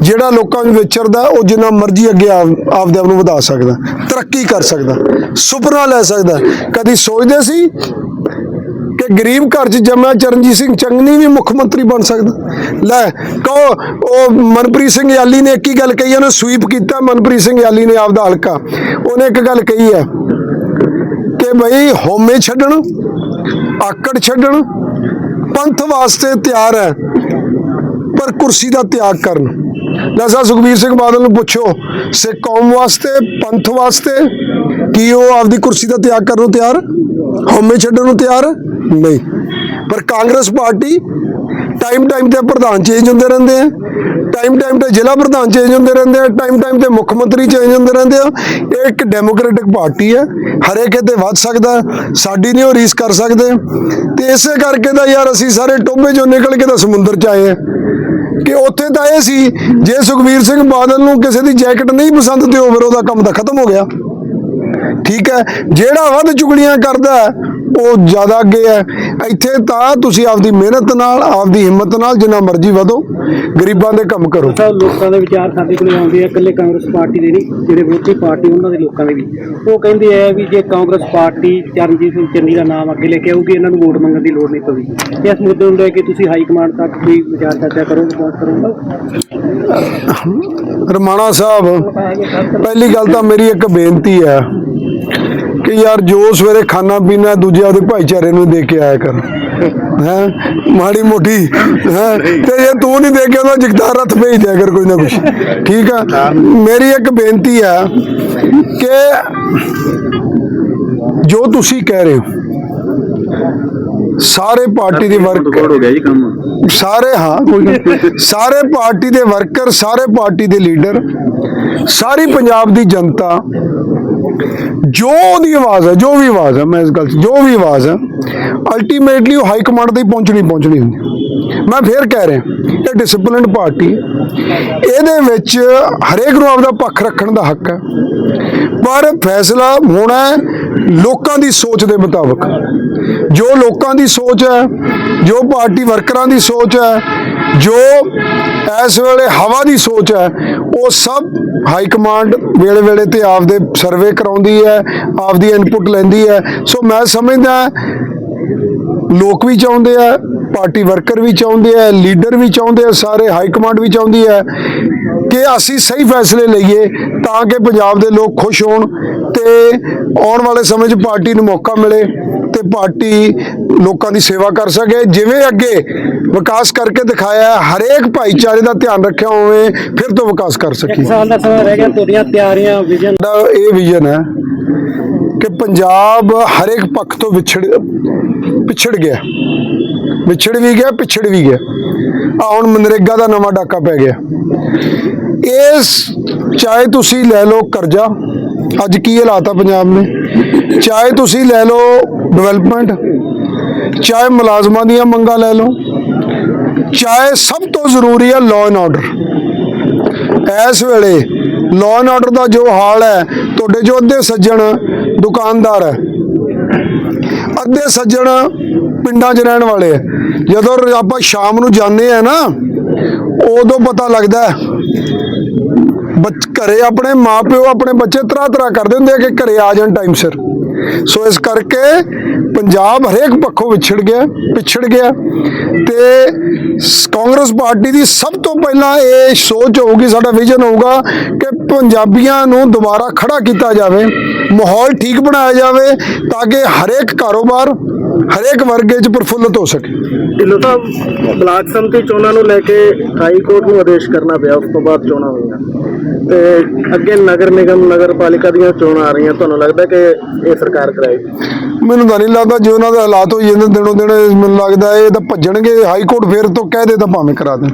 ਜਿਹੜਾ ਲੋਕਾਂ ਵਿੱਚ ਵਿਚਰਦਾ, ਉਹ ਜਿੰਨਾ ਮਰਜ਼ੀ ਅੱਗੇ ਆਪ- ਆਪਦੇ ਆਪ ਨੂੰ ਵਧਾ ਸਕਦਾ, ਤਰੱਕੀ ਕਰ ਸਕਦਾ, ਸੁਪਨਾ ਲੈ ਸਕਦਾ। ਕਦੀ ਸੋਚਦੇ ਸੀ ਗਰੀਬ ਘਰ 'ਚ ਜੰਮਿਆ ਚਰਨਜੀਤ ਸਿੰਘ ਚੰਗਨੀ ਵੀ ਮੁੱਖ ਮੰਤਰੀ ਬਣ ਸਕਦਾ। ਲੈ, ਕਹੋ, ਉਹ ਮਨਪ੍ਰੀਤ ਸਿੰਘ ਯਾਲੀ ਨੇ ਇੱਕ ਹੀ ਗੱਲ ਕਹੀ, ਉਹਨੇ ਸਵੀਪ ਕੀਤਾ, ਮਨਪ੍ਰੀਤ ਸਿੰਘ ਯਾਲੀ ਨੇ ਆਪਦਾ ਹਲਕਾ। ਉਹਨੇ ਇੱਕ ਗੱਲ ਕਹੀ ਹੈ ਕਿ ਬਈ ਹੋਮੇ ਛੱਡਣ, ਆਕੜ ਛੱਡਣ, ਪੰਥ ਵਾਸਤੇ ਤਿਆਰ ਹੈ। ਪਰ ਕੁਰਸੀ ਦਾ ਤਿਆਗ ਕਰਨ। ਲਸਾ ਸੁਖਬੀਰ ਸਿੰਘ ਬਾਦਲ ਨੂੰ ਪੁੱਛੋ, ਸਿੱਖ ਕੌਮ ਵਾਸਤੇ, ਪੰਥ ਵਾਸਤੇ ਕੀ ਉਹ ਆਪਦੀ ਕੁਰਸੀ ਦਾ ਤਿਆਗ ਕਰਨ ਨੂੰ ਤਿਆਰ? ਹਉਮੈ ਛੱਡਣ ਨੂੰ ਤਿਆਰ? ਨਹੀਂ। ਪਰ ਕਾਂਗਰਸ ਪਾਰਟੀ ਟਾਈਮ ਟਾਈਮ ਤੇ ਪ੍ਰਧਾਨ ਚੇਂਜ ਹੁੰਦੇ ਰਹਿੰਦੇ ਆ। ਟਾਈਮ ਟਾਈਮ ਤੇ ਜ਼ਿਲ੍ਹਾ ਪ੍ਰਧਾਨ ਚੇਂਜ ਹੁੰਦੇ ਰਹਿੰਦੇ ਆ। ਟਾਈਮ ਟਾਈਮ ਤੇ ਮੁੱਖ ਮੰਤਰੀ ਚੇਂਜ ਹੁੰਦੇ ਰਹਿੰਦੇ ਆ। ਇਹ ਇੱਕ ਡੈਮੋਕ੍ਰੈਟਿਕ ਪਾਰਟੀ ਹੈ। ਹਰੇਕ ਤੇ ਵੱਧ ਸਕਦਾ ਸਾਡੀ ਨਹੀਂ ਉਹ ਰੀਸ ਕਰ ਸਕਦੇ। ਤੇ ਇਸੇ ਕਰਕੇ ਤਾਂ ਯਾਰ ਅਸੀਂ ਸਾਰੇ ਟੋਬੇ ਚੋਂ ਨਿਕਲ ਕੇ ਤਾਂ ਸਮੁੰਦਰ ਚ ਆਏ ਆ। ਕਿ ਉੱਥੇ ਤਾਂ ਇਹ ਸੀ, ਜੇ ਸੁਖਵੀਰ ਸਿੰਘ ਬਾਦਲ ਨੂੰ ਕਿਸੇ ਦੀ ਜੈਕਟ ਨਹੀਂ ਪਸੰਦ ਤੇ ਉਹ ਫਿਰ ਉਹਦਾ ਕੰਮ ਤਾਂ ਖਤਮ ਹੋ ਗਿਆ। ਠੀਕ ਹੈ, ਜਿਹੜਾ ਵੱਧ ਚੁਗਲੀਆਂ ਕਰਦਾ ਉਹ ਜ਼ਿਆਦਾ ਅੱਗੇ ਹੈ। ਇੱਥੇ ਤਾਂ ਤੁਸੀਂ ਆਪਦੀ ਮਿਹਨਤ ਨਾਲ ਆਪਦੀ ਹਿੰਮਤ ਨਾਲ ਜਿੰਨਾ ਮਰਜ਼ੀ ਵਧੋ ਗਰੀਬਾਂ ਦੇ ਕੰਮ ਕਰੋ। ਲੋਕਾਂ ਦੇ ਵਿਚਾਰ ਸਾਡੇ ਕੋਲ ਆਉਂਦੇ ਆ ਇਕੱਲੇ ਕਾਂਗਰਸ ਪਾਰਟੀ ਦੇ ਨਹੀਂ ਜਿਹੜੇ ਵਿਰੋਧੀ ਪਾਰਟੀ ਉਹਨਾਂ ਦੇ ਲੋਕਾਂ ਦੇ ਵੀ। ਉਹ ਕਹਿੰਦੇ ਆ ਵੀ ਜੇ ਕਾਂਗਰਸ ਪਾਰਟੀ ਚਰਨਜੀਤ ਸਿੰਘ ਚੰਨੀ ਦਾ ਨਾਮ ਅੱਗੇ ਲੈ ਕੇ ਆਊਗੀ ਇਹਨਾਂ ਨੂੰ ਵੋਟ ਮੰਗਣ ਦੀ ਲੋੜ ਨਹੀਂ ਪਵੇਗੀ ਇਸ ਮੁੱਦੇ ਨੂੰ ਲੈ ਕੇ ਤੁਸੀਂ ਹਾਈ ਕਮਾਂਡ ਤੱਕ ਕੋਈ ਵਿਚਾਰ ਚਰਚਾ ਕਰੋਗੇ ਬਾਤ ਕਰੋਗੇ ਰਮਾਣਾ ਸਾਹਿਬ ਪਹਿਲੀ ਗੱਲ ਤਾਂ ਮੇਰੀ ਇੱਕ ਬੇਨਤੀ ਹੈ। ਕਿ ਯਾਰ ਜੋ ਸਵੇਰੇ ਖਾਣਾ ਪੀਣਾ ਦੂਜਿਆਂ ਦੇ ਭਾਈਚਾਰੇ ਨੂੰ ਦੇ ਕੇ ਆਇਆ ਕਰ। ਹੈ? ਮਾੜੀ ਮੋਟੀ। ਹੈ? ਤੇ ਜੇ ਤੂੰ ਨਹੀਂ ਦੇ ਕੇ ਉਹਦਾ ਜਗਤਾਰ ਰੱਥ ਭੇਜ ਦਿਆ ਕਰ ਕੋਈ ਨਾ ਕੁਛ। ਠੀਕ ਆ? ਮੇਰੀ ਇੱਕ ਬੇਨਤੀ ਹੈ ਕਿ ਜੋ ਤੁਸੀਂ ਕਹਿ ਰਹੇ ਹੋ ਸਾਰੇ ਪਾਰਟੀ ਦੇ ਵਰਕਰ ਹੋ ਗਿਆ ਜੀ ਕੰਮ ਸਾਰੇ ਹਾਂ ਕੋਈ। ਸਾਰੇ ਪਾਰਟੀ ਦੇ ਵਰਕਰ ਸਾਰੇ ਪਾਰਟੀ ਦੇ ਲੀਡਰ ਸਾਰੀ ਪੰਜਾਬ ਦੀ ਜਨਤਾ ਜੋ ਦੀ ਆਵਾਜ਼ ਹੈ ਜੋ ਵੀ ਆਵਾਜ਼ ਹੈ ਮੈਂ ਇਸ ਗੱਲ 'ਚ ਜੋ ਵੀ ਆਵਾਜ਼ ਹੈ ਅਲਟੀਮੇਟਲੀ ਉਹ ਹਾਈ ਕਮਾਂਡ ਤੇ ਪਹੁੰਚਣੀ ਪਹੁੰਚਣੀ ਹੁੰਦੀ ਮੈਂ ਫੇਰ ਕਹਿ ਰਿਹਾ ਇਹ ਡਿਸਪਲਿਨਡ ਪਾਰਟੀ ਇਹਦੇ ਵਿੱਚ ਹਰੇਕ ਨੂੰ ਆਪਦਾ ਪੱਖ ਰੱਖਣ ਦਾ ਹੱਕ ਹੈ। ਪਰ ਫੈਸਲਾ ਹੋਣਾ ਲੋਕਾਂ ਦੀ ਸੋਚ ਦੇ ਮੁਤਾਬਕ। ਜੋ ਲੋਕਾਂ ਦੀ ਸੋਚ ਹੈ, ਜੋ ਪਾਰਟੀ ਵਰਕਰਾਂ ਦੀ ਸੋਚ ਹੈ, ਜੋ ਇਸ ਵੇਲੇ ਹਵਾ ਦੀ ਸੋਚ ਹੈ, ਉਹ ਸਭ ਹਾਈ ਕਮਾਂਡ ਵੇਲੇ ਵੇਲੇ ਤੇ ਆਪਦੇ ਸਰਵੇ ਕਰਾਉਂਦੀ ਹੈ, ਆਪਦੀ ਇਨਪੁਟ ਲੈਂਦੀ ਹੈ। ਸੋ ਮੈਂ ਸਮਝਦਾ ਲੋਕ ਵੀ ਚਾਹੁੰਦੇ ਆ ਪਾਰਟੀ ਵਰਕਰ ਵੀ ਚਾਹੁੰਦੇ ਆ ਲੀਡਰ ਵੀ ਚਾਹੁੰਦੇ ਆ ਸਾਰੇ ਹਾਈ ਕਮਾਂਡ ਵੀ ਚਾਹੁੰਦੀ ਹੈ ਕਿ ਅਸੀਂ ਸਹੀ ਫੈਸਲੇ ਲਈਏ ਤਾਂ ਕਿ ਪੰਜਾਬ ਦੇ ਲੋਕ ਖੁਸ਼ ਹੋਣ ਤੇ ਆਉਣ ਵਾਲੇ ਸਮੇਂ 'ਚ ਪਾਰਟੀ ਨੂੰ ਮੌਕਾ ਮਿਲੇ ਤੇ ਪਾਰਟੀ ਲੋਕਾਂ ਦੀ ਸੇਵਾ ਕਰ ਸਕੇ। ਜਿਵੇਂ ਅੱਗੇ ਵਿਕਾਸ ਕਰਕੇ ਦਿਖਾਇਆ ਹਰੇਕ ਭਾਈਚਾਰੇ ਦਾ ਧਿਆਨ ਰੱਖਿਆ ਹੋਵੇ ਫਿਰ ਤੋਂ ਵਿਕਾਸ ਕਰ ਸਾਲ ਦਾ ਸਮਾਂ ਰਹਿ ਗਿਆ ਤੁਹਾਡੀਆਂ ਤਿਆਰੀਆਂ ਵਿਜ਼ਨ ਸਾਡਾ ਇਹ ਵਿਜ਼ਨ ਹੈ ਕਿ ਪੰਜਾਬ ਹਰੇਕ ਪੱਖ ਤੋਂ ਵਿਛੜ ਪਿਛੜ ਗਿਆ। ਵਿਛੜ ਵੀ ਗਿਆ, ਪਿਛੜ ਵੀ ਗਿਆ। ਆ ਹੁਣ ਮਨਰੇਗਾ ਦਾ ਨਵਾਂ ਡਾਕਾ ਪੈ ਗਿਆ। ਇਸ, ਚਾਹੇ ਤੁਸੀਂ ਲੈ ਲਓ ਕਰਜ਼ਾ, ਅੱਜ ਕੀ ਹਾਲਾਤ ਆ ਪੰਜਾਬ ਨੇ ਚਾਹੇ ਤੁਸੀਂ ਲੈ ਲਓ ਡਿਵੈਲਪਮੈਂਟ ਚਾਹੇ ਮੁਲਾਜ਼ਮਾਂ ਦੀਆਂ ਮੰਗਾਂ ਲੈ ਲਓ, ਚਾਹੇ ਸਭ ਤੋਂ ਜ਼ਰੂਰੀ ਹੈ ਲਾਅ ਐਂਡ ਆਰਡਰ ਇਸ ਵੇਲੇ ਲਾਅ ਐਂਡ ਆਰਡਰ ਦਾ ਜੋ ਹਾਲ ਹੈ, ਤੁਹਾਡੇ ਜੋ ਅੱਧੇ ਸੱਜਣ ਦੁਕਾਨਦਾਰ ਹੈ ਅੱਧੇ ਸੱਜਣ ਪਿੰਡਾਂ 'ਚ ਰਹਿਣ ਵਾਲੇ ਆ। ਜਦੋਂ ਆਪਾਂ ਸ਼ਾਮ ਨੂੰ ਜਾਂਦੇ ਆ ਨਾ, ਉਦੋਂ ਪਤਾ ਲੱਗਦਾ ਹੈ ਘਰੇ ਆਪਣੇ ਮਾਪਿਓ, ਆਪਣੇ ਬੱਚੇ ਤਰਾ ਤਰਾ ਕਰਦੇ ਹੁੰਦੇ ਆ ਕਿ ਘਰੇ ਆ ਜਾਣ ਟਾਈਮ ਸਿਰ। ਸੋ ਇਸ ਕਰਕੇ ਪੰਜਾਬ ਹਰੇਕ ਪੱਖੋਂ ਵਿਛੜ ਗਿਆ, ਪਿਛੜ ਗਿਆ ਤੇ ਕਾਂਗਰਸ ਪਾਰਟੀ ਦੀ ਸਭ ਤੋਂ ਪਹਿਲਾਂ ਇਹ ਸੋਚ ਹੋਊਗੀ, ਸਾਡਾ ਵਿਜ਼ਨ ਹੋਊਗਾ ਕਿ ਪੰਜਾਬੀਆਂ ਨੂੰ ਦੁਬਾਰਾ ਖੜਾ ਕੀਤਾ ਜਾਵੇ, ਮਾਹੌਲ ਠੀਕ ਬਣਾਇਆ ਜਾਵੇ ਤਾਂ ਕਿ ਹਰੇਕ ਕਾਰੋਬਾਰ ਹਰੇਕ ਵਰਗ ਵਿੱਚ ਪ੍ਰਫੁੱਲਤ ਹੋ ਸਕੇ। ਢਿੱਲੋਂ ਸਾਹਿਬ ਬਲਾਕ ਸੰਮਤੀ ਚੋਣਾਂ ਨੂੰ ਲੈ ਕੇ ਹਾਈ ਕੋਰਟ ਨੂੰ ਆਦੇਸ਼ ਕਰਨਾ ਪਿਆ, ਉਸ ਤੋਂ ਬਾਅਦ ਚੋਣਾਂ ਹੋਈਆਂ। ਤੇ ਅੱਗੇ ਨਗਰ ਨਿਗਮ ਨਗਰ ਪਾਲਿਕਾ ਦੀਆਂ ਚੋਣਾਂ ਆ ਰਹੀਆਂ, ਤੁਹਾਨੂੰ ਲੱਗਦਾ ਕਿ ਇਹ ਸਰਕਾਰ ਕਰਾਏਗੀ ਮੈਨੂੰ ਤਾਂ ਨਹੀਂ ਲੱਗਦਾ ਜੇ ਉਹਨਾਂ ਦੇ ਹਾਲਾਤ ਹੋਈ ਜਾਂਦੇ ਦਿਨੋਂ ਦਿਨ, ਮੈਨੂੰ ਲੱਗਦਾ ਇਹ ਤਾਂ ਭੱਜਣਗੇ, ਹਾਈ ਕੋਰਟ ਫੇਰ ਤੋਂ ਕਹਿ ਦੇ ਤਾਂ ਭਾਵੇਂ ਕਰਾ ਦੇਣ।